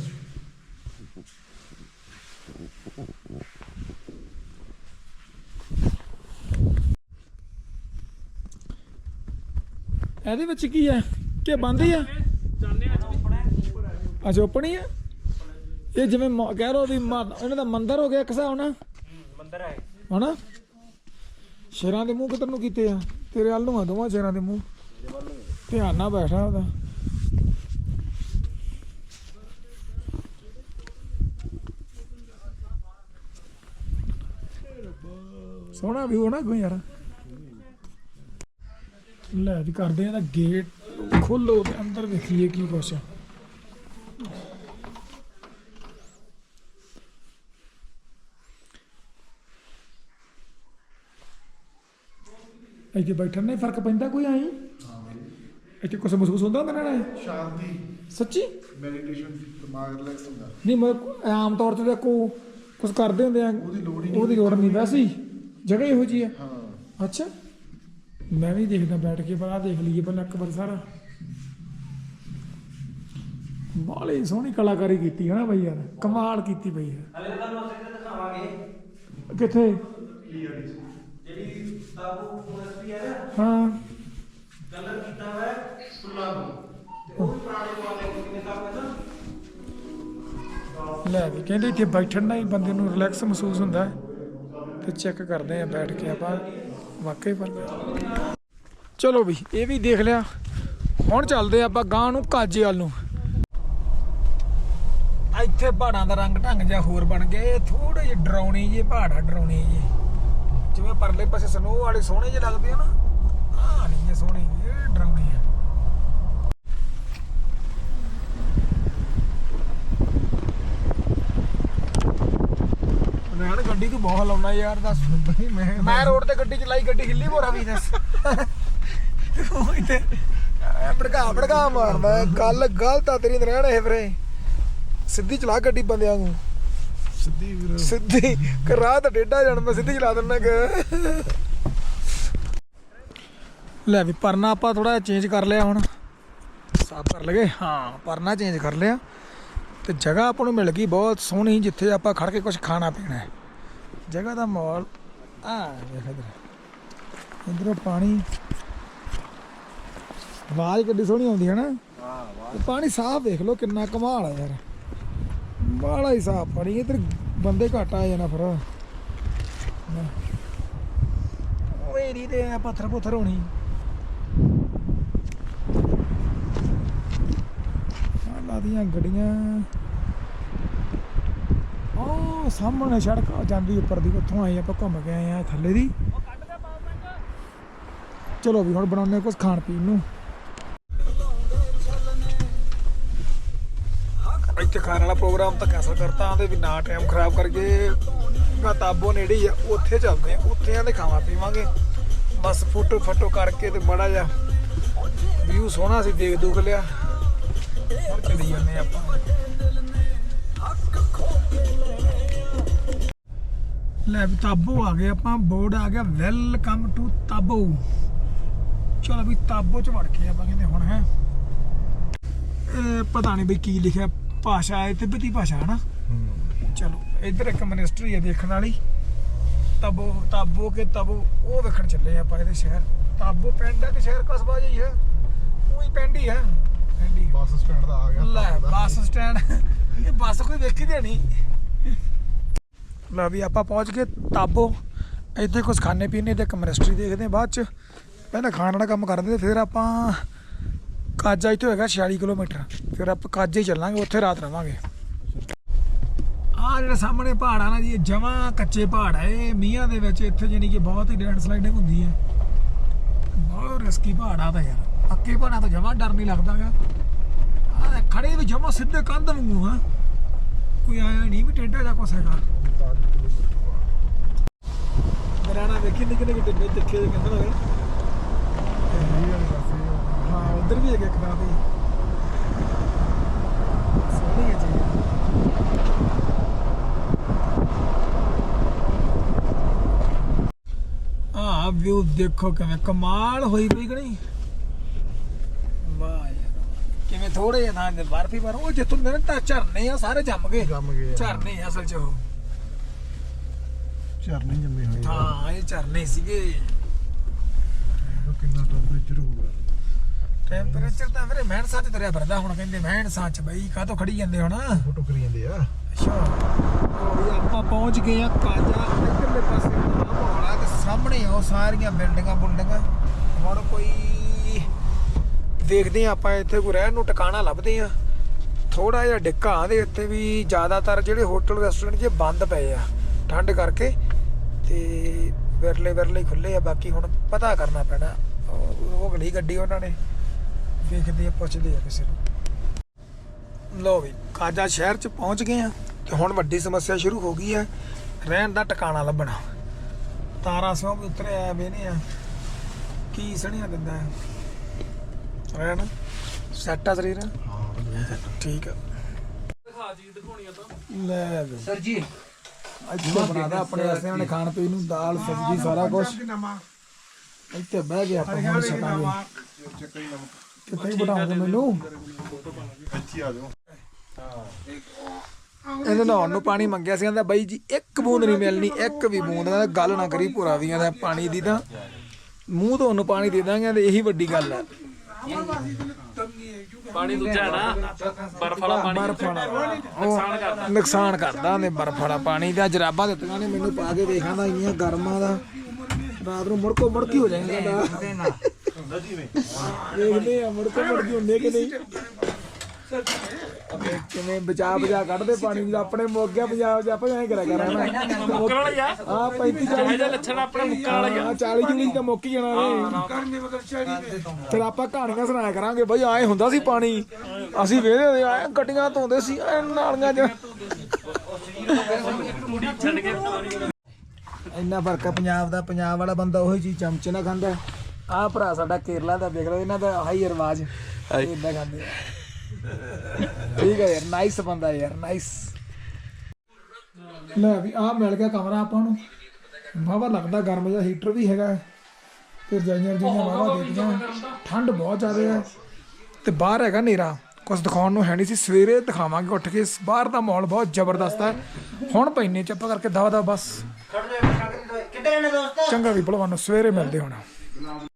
[SPEAKER 1] ਇਹਦੇ ਵਿੱਚ ਕੀ ਹੈ? ਕਿ ਬੰਦ ਹੀ ਆ
[SPEAKER 4] ਜਾਣੇ ਅੱਜ
[SPEAKER 1] ਓਪਨ ਹੀ ਆ ਇਹ ਜਿਵੇਂ ਮ- ਕਹਿ ਰੋ ਵੀ ਮ- ਇਹਨਾਂ ਦਾ ਮੰਦਰ ਹੋ ਗਿਆ ਕਿਸਾ ਹੋਣਾ ਮੰਦਰ ਹੈ। ਹਨਾ? ਸ਼ੇਰਾਂ ਦੇ ਮੂੰਹ ਕਿੱਧਰ ਨੂੰ ਕੀਤੇ ਆ? ਤੇਰੇ ਵੱਲ ਨੂੰ ਆ ਦੋਵਾਂ ਸ਼ੇਰਾਂ ਦੇ ਮੂੰਹ। ਧਿਆਨ ਨਾਲ ਬੈਠਾ ਉਹਦਾ। ਸੋਹਣਾ ਵੀ ਹੋਣਾ ਕੋਈ ਯਾਰ। ਲੈ ਵੀ ਕਰਦੇ ਆ ਤਾਂ ਗੇਟ ਖੋਲੋ ਤੇ ਅੰਦਰ ਵੇਖੀਏ ਕੀ ਕੁਛ ਆ। ਇੱਥੇ ਬੈਠਣ ਨਾਲ ਹੀ ਫ਼ਰਕ ਪੈਂਦਾ ਕੋਈ ਆਈ ਇੱਥੇ ਕੁਛ ਮਹਿਸੂਸ ਹੁੰਦਾ ਹੁੰਦਾ ਨਾ
[SPEAKER 3] ਸ਼ਾਂਤੀ।
[SPEAKER 1] ਸੱਚੀ?
[SPEAKER 3] ਮੈਡੀਟੇਸ਼ਨ ਦਿਮਾਗ ਰਿਲੈਕਸ ਹੁੰਦਾ।
[SPEAKER 1] ਨਹੀਂ ਮੈਂ ਆਮ ਤੌਰ ਤੇ ਦੇਖੋ ਕੁਝ ਕਰਦੇ ਹੁੰਦੇ ਆ
[SPEAKER 3] ਉਹਦੀ ਲੋੜ ਹੀ
[SPEAKER 1] ਉਹਦੀ ਲੋੜ ਨਹੀਂ ਵੈਸੇ ਹੀ। ਜਗ੍ਹਾ ਇਹੋ ਜੀ ਹੈ
[SPEAKER 3] ਹਾਂ।
[SPEAKER 1] ਅੱਛਾ। ਮੈਂ ਵੀ ਦੇਖਦਾ ਬੈਠ ਕੇ ਪਰ ਆਹ ਦੇਖ ਲਈਏ ਪਹਿਲਾਂ ਇੱਕ ਵਾਰ ਸਾਰਾ। ਬਾਲੀ ਸੋਹਣੀ ਕਲਾਕਾਰੀ ਕੀਤੀ ਹੈ ਨਾ ਬਈ ਯਾਰ। ਕਮਾਲ ਕੀਤੀ ਬਈ ਯਾਰ।
[SPEAKER 2] ਹਲੇ ਤੁਹਾਨੂੰ ਅਸੀਂ ਤਾਂ ਦਿਖਾਵਾਂਗੇ।
[SPEAKER 1] ਕਿੱਥੇ?
[SPEAKER 2] ਜਿਹੜੀ ਤਾਬੂ ਮੋਨਸਟਰੀ ਹੈ ਨਾ
[SPEAKER 1] ਹਾਂ।
[SPEAKER 2] ਕਲਰ ਕੀਤਾ ਹੋਇਆ ਹੈ ਫੁੱਲਾਂ ਤੋਂ ਤੇ ਉਹ ਵੀ ਪੁਰਾਣੇ ਜ਼ਮਾਨੇ ਦੇ ਕਿੰਨੇ ਸਾਲ ਪਹਿਲਾਂ
[SPEAKER 1] ਲੈ ਵੀ ਕਹਿੰਦੇ ਇੱਥੇ ਬੈਠਣ ਨਾਲ ਹੀ ਬੰਦੇ ਨੂੰ ਰਿਲੈਕਸ ਮਹਿਸੂਸ ਹੁੰਦਾ ਹੈ। ਤੇ ਚੈੱਕ ਕਰਦੇ ਆ ਬੈਠ ਕੇ ਆਪਾਂ ਵਾਕਈ ਹੈ। ਚਲੋ ਵੀ ਇਹ ਵੀ ਦੇਖ ਲਿਆ। ਹੁਣ ਚੱਲਦੇ ਆਪਾਂ ਗਾਂ ਨੂੰ ਕਾਜੇ ਵੱਲ ਨੂੰ। ਇੱਥੇ ਪਹਾੜਾਂ ਦਾ ਰੰਗ ਢੰਗ ਜਿਹਾ ਹੋਰ ਬਣ ਗਿਆ। ਇਹ ਥੋੜੇ ਜਿਹੇ ਡਰਾਉਣੇ ਜਿਹੇ ਪਹਾੜ ਡਰਾਉਣੇ ਜਿਹੇ। ਜਿਵੇਂ ਪਰਲੇ ਪਾਸੇ ਸਨੋ ਵਾਲੇ ਸੋਹਣੇ ਜਿਹੇ ਲੱਗਦੇ ਆ ਨਾ ਆਹ ਨਹੀਂ ਇਹ ਸੋਹਣੇ ਇਹ ਡਰਾਉਣੇ ਆ। ਮੈਂ ਗੱਡੀ ਤੂੰ ਬਹੁਤ ਲਾਉਣਾ ਯਾਰ ਦੱਸ ਮੈਂ ਮੈਂ ਰੋਡ ਤੇ ਗੱਡੀ ਚਲਾਈ ਗੱਡੀ ਹਿੱਲੀ ਭੋਰਾ ਵੀ ਦੱਸ। ਤੂੰ ਇੱਥੇ ਭੜਕਾ ਭੜਕਾ ਮਾਰਦਾ ਗੱਲ ਗਲਤ ਆ ਤੇਰੀ ਨਰੈਣ ਇਹ ਵੀਰੇ। ਸਿੱਧੀ ਚਲਾ ਗੱਡੀ ਬੰਦਿਆਂ ਨੂੰ।
[SPEAKER 3] ਸਿੱਧੀ ਵੀਰ।
[SPEAKER 1] ਸਿੱਧੀ ਕਰਾ ਤਾਂ ਡੇਡਾ ਜਾਣ ਮੈਂ ਸਿੱਧੀ ਚਲਾ ਦਿੰਦਾ ਕਿ। ਲੈ ਵੀ ਪਰਨਾ ਆਪਾਂ ਥੋੜਾ ਚੇਂਜ ਕਰ ਲਿਆ ਹੁਣ। ਸਾਫ਼ ਕਰ ਲਗੇ ਹਾਂ ਪਰਨਾ ਚੇਂਜ ਕਰ ਲਿਆ। ਤੇ ਜਗ੍ਹਾ ਆਪਾਂ ਨੂੰ ਮਿਲ ਗਈ ਬਹੁਤ ਸੋਹਣੀ ਜਿੱਥੇ ਆਪਾਂ ਖੜ ਕੇ ਕੁਝ ਖਾਣਾ ਪੀਣਾ ਹੈ। ਜਗ੍ਹਾ ਦਾ ਮਾਹੌਲ ਆ ਇਧਰ। ਇਧਰੋਂ ਪਾਣੀ। ਆਵਾਜ਼ ਕਿੱਡੀ ਸੋਹਣੀ ਆਉਂਦੀ ਹੈ ਨਾ। ਹਾਂ ਪਾਣੀ ਸਾਫ਼ ਵੇਖ ਲਓ ਕਿੰਨਾ ਕਮਾਲ ਆ ਯਾਰ। ਬਾਲਾ ਹੀ ਸਾਫ਼ ਪਾਣੀ, ਇਧਰ ਬੰਦੇ ਘੱਟ ਆ ਜਾਣਾ ਫਿਰ। ਓਏ ਨਹੀਂ ਤੇ ਪੱਥਰ ਪੁੱਥਰ ਹੋਣੀ। ਆਹ ਦੀਆਂ ਗੱਡੀਆਂ। ਉਹ ਸਾਹਮਣੇ ਸੜਕ ਜਾਂਦੀ ਉੱਪਰ ਦੀ, ਉੱਥੋਂ ਆਏ ਆਪਾਂ ਘੁੰਮ ਕੇ ਆਏ ਆ ਥੱਲੇ ਦੀ। ਚਲੋ ਵੀ ਹੁਣ ਬਣਾਉਣੇ ਕੁਝ ਖਾਣ ਪੀਣ ਨੂੰ। ਇੱਥੇ ਖਾਣ ਵਾਲਾ ਪ੍ਰੋਗਰਾਮ ਤਾਂ ਕੈਂਸਲ ਕਰਤਾ ਆਂਦੇ ਵੀ ਨਾ ਟਾਈਮ ਖਰਾਬ ਕਰਕੇ ਤਾਬੋ ਨੇੜੇ ਹੀ ਆ, ਉੱਥੇ ਚੱਲਦੇ ਆ ਉੱਥੇ ਆਂਦੇ ਖਾਵਾਂ ਪੀਵਾਂਗੇ। ਬਸ ਫੋਟੋ ਫੋਟੋ ਕਰਕੇ ਤੇ ਬੜਾ ਜਿਹਾ ਵਿਊ ਸੋਹਣਾ ਸੀ, ਦੇਖ ਦੁਖ ਲਿਆ। ਹੁਣ ਚਲੀ ਜਾਂਦੇ ਆਪਾਂ। ਲੈ ਵੀ ਤਾਬੋ ਆ ਗਏ ਆਪਾਂ ਬੋਰਡ ਆ ਗਿਆ ਵੈਲਕਮ ਟੂ ਤਾਬੋ। ਚਲੋ ਵੀ ਤਾਬੋ ਚ ਵੜ ਕੇ ਆਪਾਂ ਕਹਿੰਦੇ ਹੁਣ, ਹੈ। ਇਹ ਪਤਾ ਨਹੀਂ ਬਈ ਕੀ ਲਿਖਿਆ ਭਾਸ਼ਾ ਹੈ ਤਿੱਬਤੀ ਭਾਸ਼ਾ ਹੈ ਨਾ? ਚਲੋ ਇੱਧਰ ਇੱਕ ਮਿਨਿਸਟਰੀ ਹੈ ਦੇਖਣ ਵਾਲੀ। ਤਬੋ ਤਾਬੋ ਕੇ ਤਬੋ ਉਹ ਵੇਖਣ ਚੱਲੇ ਆਪਾਂ ਇਹਦੇ ਸ਼ਹਿਰ। ਤਾਬੋ ਪਿੰਡ ਹੈ ਕਿ ਸ਼ਹਿਰ ਕਸਬਾ ਜਿਹੀ ਹੈ ਉਹੀ ਪਿੰਡ ਹੀ ਹੈ। ਪਿੰਡ ਹੀ।
[SPEAKER 3] ਬੱਸ ਸਟੈਂਡ ਦਾ ਆ ਗਿਆ
[SPEAKER 1] ਲੈ ਬੱਸ ਸਟੈਂਡ। ਇਹ ਬੱਸ ਕੋਈ ਵੇਖੀ ਤੇ ਨਹੀਂ। ਲੈ ਵੀ ਆਪਾਂ ਪਹੁੰਚ ਗਏ ਤਾਬੋ। ਇੱਥੇ ਕੁਝ ਖਾਣੇ ਪੀਣੇ ਤੇ ਕਮਿਸਟਰੀ ਦੇਖਦੇ ਹਾਂ ਬਾਅਦ ਚ। ਪਹਿਲਾਂ ਖਾਣ ਵਾਲਾ ਕੰਮ ਕਰਦੇ ਤੇ ਫਿਰ ਆਪਾਂ ਕਾਜਾ ਇੱਥੇ ਹੋਏਗਾ 46 ਕਿਲੋਮੀਟਰ। ਫਿਰ ਆਪਾਂ ਕਾਜੇ ਹੀ ਚੱਲਾਂਗੇ, ਉੱਥੇ ਰਾਤ ਰਵਾਂਗੇ। ਆ ਜਿਹੜਾ ਸਾਹਮਣੇ ਪਹਾੜ ਆ ਨਾ ਜੀ, ਇਹ ਜਮਾਂ ਕੱਚੇ ਪਹਾੜ ਆ, ਇਹ ਮੀਂਹਾਂ ਦੇ ਵਿੱਚ ਇੱਥੇ ਜਾਨੀ ਕਿ ਬਹੁਤ ਹੀ ਲੈਂਡ ਸਲਾਈਡਿੰਗ ਹੁੰਦੀ ਹੈ। ਬਹੁਤ ਰਿਸਕੀ ਪਹਾੜ ਆ ਤਾਂ ਯਾਰ। ਪੱਕੇ ਪਹਾੜਾਂ ਤੋਂ ਜਮਾਂ ਡਰ ਨਹੀਂ ਲੱਗਦਾਗਾ ਆ ਖੜੇ ਵੀ ਜਮਾ ਸਿੱਧੇ ਕੰਧ ਵਾਂਗੂ ਆ। ਕੋਈ ਆਇਆ ਨਹੀਂ ਵੀ ਟੇਢਾ ਜਾਂ ਕੁਛ ਹੈਗਾ। ਬਰਾਣਾ ਵੇਖੀ ਨਿੱਕੇ ਨਿੱਕੇ ਟਿੱਬੇ ਤਿੱਖੇ ਜਿਹੇ ਕਹਿੰਦੇ ਹੋਏ ਹਾਂ ਉਧਰ ਵੀ ਹੈਗਾ ਸੋਹਣੀ ਹੈ ਜੀ। ਆ ਵਿਊ ਦੇਖੋ ਕਿਵੇਂ ਕਮਾਲ ਹੋਈ ਪਈ ਕਿ ਨਹੀਂ? ਵਾਹ ਯਾਰ ਕਿਵੇਂ ਥੋੜੇ ਜਿਹਾ ਥਾਂ ਬਰਫੀ ਪਰ ਉਹ ਜਿੱਥੋਂ ਮੇਰੇ ਤਾਂ ਝਰਨੇ ਆ ਸਾਰੇ ਜੰਮ ਗਏ।
[SPEAKER 3] ਜੰਮ ਗਏ ਆ।
[SPEAKER 1] ਝਰਨੇ ਆ ਅਸਲ ਚ ਉਹ।
[SPEAKER 3] ਝਰਨੇ ਜੰਮੇ ਹੋਏ ਆ।
[SPEAKER 1] ਹਾਂ ਇਹ ਝਰਨੇ ਸੀਗੇ
[SPEAKER 3] ਦੇਖੋ ਕਿੰਨਾ ਟੈਂਪਰੇਚਰ ਹੋਊਗਾ
[SPEAKER 1] ਟੈਂਪਰੇਚਰ ਤਾਂ ਵੀਰੇ ਮਹਿਣਸਾ ਤੇ ਤਰਿਆ ਫਿਰਦਾ ਹੁਣ ਕਹਿੰਦੇ ਮਹਿਣਸਾ ਚ ਬਈ ਕਾਹਤੋਂ ਖੜੀ ਜਾਂਦੇ ਹੁਣ?
[SPEAKER 3] ਫੋਟੋ ਕਰੀ ਜਾਂਦੇ ਆ।
[SPEAKER 1] ਅੱਛਾ। ਵੀ ਆਪਾਂ ਪਹੁੰਚ ਗਏ ਆ ਕਾਜਾ ਇੱਧਰਲੇ ਪਾਸੇ ਦਾ ਮਾਹੌਲ ਆ ਤੇ ਸਾਹਮਣੇ ਉਹ ਸਾਰੀਆਂ ਬਿਲਡਿੰਗਾਂ ਬੁਲਡਿੰਗਾਂ। ਹੁਣ ਕੋਈ ਦੇਖਦੇ ਆ ਆਪਾਂ ਇੱਥੇ ਕੋਈ ਰਹਿਣ ਨੂੰ ਟਿਕਾਣਾ ਲੱਭਦੇ ਆ ਥੋੜਾ ਜਿਹਾ ਡਿੱਕਾ ਆਂਦੇ ਇੱਥੇ ਵੀ ਜ਼ਿਆਦਾਤਰ ਜਿਹੜੇ ਹੋਟਲ ਰੈਸਟੋਰੈਂਟ ਜੇ ਬੰਦ ਪਏ ਆ ਠੰਡ ਕਰਕੇ ਤੇ ਵਿਰਲੇ ਵਿਰਲੇ ਖੁੱਲੇ ਆ ਬਾਕੀ ਹੁਣ ਪਤਾ ਕਰਨਾ ਪੈਣਾ। ਉਹ ਅਗਲੀ ਗੱਡੀ ਉਹਨਾਂ ਨੇ। ਦੇਖਦੇ ਆ ਪੁੱਛਦੇ ਆ ਕਿਸੇ ਨੂੰ। ਲੋ ਵੀ ਕਾਜਾ ਸ਼ਹਿਰ ਚ ਪਹੁੰਚ ਗਏ ਆ ਤੇ ਹੁਣ ਵੱਡੀ ਸਮੱਸਿਆ ਸ਼ੁਰੂ ਹੋ ਗਈ ਹੈ ਰਹਿਣ ਦਾ ਟਿਕਾਣਾ ਲੱਭਣਾ। ਤਾਰਾ ਸਿੰਘ ਵੀ ਉਤਰੇ ਆ ਵੇਨੇ ਆ। ਕੀ ਸਣੀਆਂ ਦਿੰਦਾ ਹੈ ਰਹਿਣ ਸੈੱਟ ਆ ਸਰੀਰ? ਠੀਕ ਆ। ਲੈ ਵੀ ਸਰ ਜੀ ਇੱਥੇ ਬਣਾਦਾ ਆਪਣੇ ਵਾਸਤੇ ਉਹਨੇ ਖਾਣ ਪੀਣ ਨੂੰ ਦਾਲ ਸਬਜ਼ੀ ਸਾਰਾ ਕੁਝ ਇੱਥੇ ਬਹਿ ਗਿਆ ਆਪਾਂ ਹੁਣ ਛਕਾਂਗੇ। ਕਿੱਥੇ ਬਿਠਾਉਂਗੇ ਮੈਨੂੰ
[SPEAKER 3] ਇੱਥੇ ਆ ਜਾਓ।
[SPEAKER 1] ਇਹਦੇ ਨਹਾਉਣ ਨੂੰ ਪਾਣੀ ਮੰਗਿਆ ਸੀ ਕਹਿੰਦਾ ਬਾਈ ਜੀ ਇੱਕ ਬੂੰਦ ਨਹੀਂ ਮਿਲਣੀ ਇੱਕ ਵੀ ਬੂੰਦ। ਕਹਿੰਦਾ ਗੱਲ ਨਾ ਕਰੀ ਭੁਰਾ ਵੀ ਕਹਿੰਦਾ ਪਾਣੀ ਦੀ ਤਾਂ ਮੂੰਹ ਤੋਂ ਉਹਨੂੰ ਪਾਣੀ ਦੇ ਦਾਂਗੇ ਤੇ ਇਹੀ ਵੱਡੀ ਗੱਲ ਹੈ
[SPEAKER 4] ਪਾਣੀ ਦੂਜਾ ਹੈ ਨਾ ਬਰਫ ਵਾਲਾ ਪਾਣੀ।
[SPEAKER 1] ਬਰਫ ਵਾਲਾ।
[SPEAKER 4] ਨੁਕਸਾਨ ਕਰਦਾ।
[SPEAKER 1] ਨੁਕਸਾਨ ਕਰਦਾ ਨੇ ਬਰਫ ਵਾਲਾ ਪਾਣੀ ਦਾ ਜਰਾਬਾਂ ਦਿੱਤੀਆਂ ਨੇ ਮੈਨੂੰ ਪਾ ਕੇ ਦੇਖਾਂਦਾ ਇੰਨੀਆਂ ਗਰਮਾਂ ਦਾ। ਰਾਤ ਨੂੰ ਮੁੜਕੋ ਮੁੜਕੀ ਹੋ ਜਾਏਗਾ। ਦਾ ਦੇਖਦੇ ਆ ਮੁੜਕੋ ਮੁੜਕੀ ਹੁੰਦੇ ਕਿ ਨਹੀਂ। ਤੇ ਕਿਵੇਂ ਬਚਾ ਬਚਾ ਕੱਢਦੇ ਪਾਣੀ ਨੂੰ ਆਪਣੇ ਮੁੱਕ ਗਿਆ ਪੰਜਾਬ 'ਚ ਆਪਾਂ ਐਂ ਕਰਿਆ ਕਰਾਂਗੇ
[SPEAKER 4] ਮੁੱਕਣ ਵਾਲਾ ਹੀ ਆ।
[SPEAKER 1] ਆ 35
[SPEAKER 4] ਇਹੋ
[SPEAKER 1] 40
[SPEAKER 4] ਜਿਹਾ ਲੱਛਣ ਆਪਣਾ ਮੁੱਕਣ ਵਾਲਾ ਹੀ ਆ।
[SPEAKER 1] ਹਾਂ 40 ਜੂਲੀ ਤਾਂ ਮੁੱਕ ਹੀ ਜਾਣਾ ਨੇ ਫਿਰ ਆਪਾਂ ਕਹਾਣੀਆਂ ਸੁਣਾਇਆ ਕਰਾਂਗੇ ਬਈ ਹੁੰਦਾ ਸੀ ਪਾਣੀ। ਅਸੀਂ ਵੇਹਦੇ ਗੱਡੀਆਂ ਧੋਂਦੇ ਸੀ ਐ ਨਾਲੀਆਂ 'ਚ।
[SPEAKER 4] ਛੱਡ ਕੇ
[SPEAKER 1] ਇੰਨਾ ਫ਼ਰਕ ਪੰਜਾਬ ਦਾ ਪੰਜਾਬ ਵਾਲਾ ਬੰਦਾ ਉਹੀ ਚੀਜ਼ ਚਮਚੇ ਨਾਲ ਖਾਂਦਾ। ਆਹ ਭਰਾ ਸਾਡਾ ਕੇਰਲਾ ਦਾ ਦੇਖ ਲਓ ਇਹਨਾਂ ਦਾ ਹਾਈ ਰਿਵਾਜ। ਇਦਾਂ ਖਾਂਦੇ ਆ। ਠੀਕ ਹੈ ਯਾਰ ਨਾਈਸ ਬੰਦਾ ਯਾਰ ਨਾਈਸ ਲੈ ਵੀ ਆਹ ਮਿਲ ਗਿਆ ਕਮਰਾ ਆਪਾਂ ਨੂੰ। ਵਾਵਾ ਲੱਗਦਾ ਗਰਮ ਜਿਹਾ ਹੀਟਰ ਵੀ ਹੈਗਾ। ਤੇ ਜਾਈਆਂ ਜਿਹੜੀਆਂ ਵਾਵਾ ਦੇਖੀਆਂ ਠੰਡ ਬਹੁਤ ਜ਼ਿਆਦਾ ਹੈ। ਤੇ ਬਾਹਰ ਹੈਗਾ ਹਨੇਰਾ। ਕੁਝ ਦਿਖਾਉਣ ਨੂੰ ਹੈ ਨਹੀਂ ਸੀ। ਸਵੇਰੇ ਦਿਖਾਵਾਂਗੇ ਉੱਠ ਕੇ। ਬਾਹਰ ਦਾ ਮਾਹੌਲ ਬਹੁਤ ਜ਼ਬਰਦਸਤ ਹੈ। ਹੁਣ ਪੈਨੇ ਚੱਪਾ ਕਰਕੇ ਦਵਾ ਦਵਾ ਬਸ ਚੰਗਾ ਵੀ ਭਲਵਾਨ ਨੂੰ ਸਵੇਰੇ ਮਿਲਦੇ ਹੁਣ।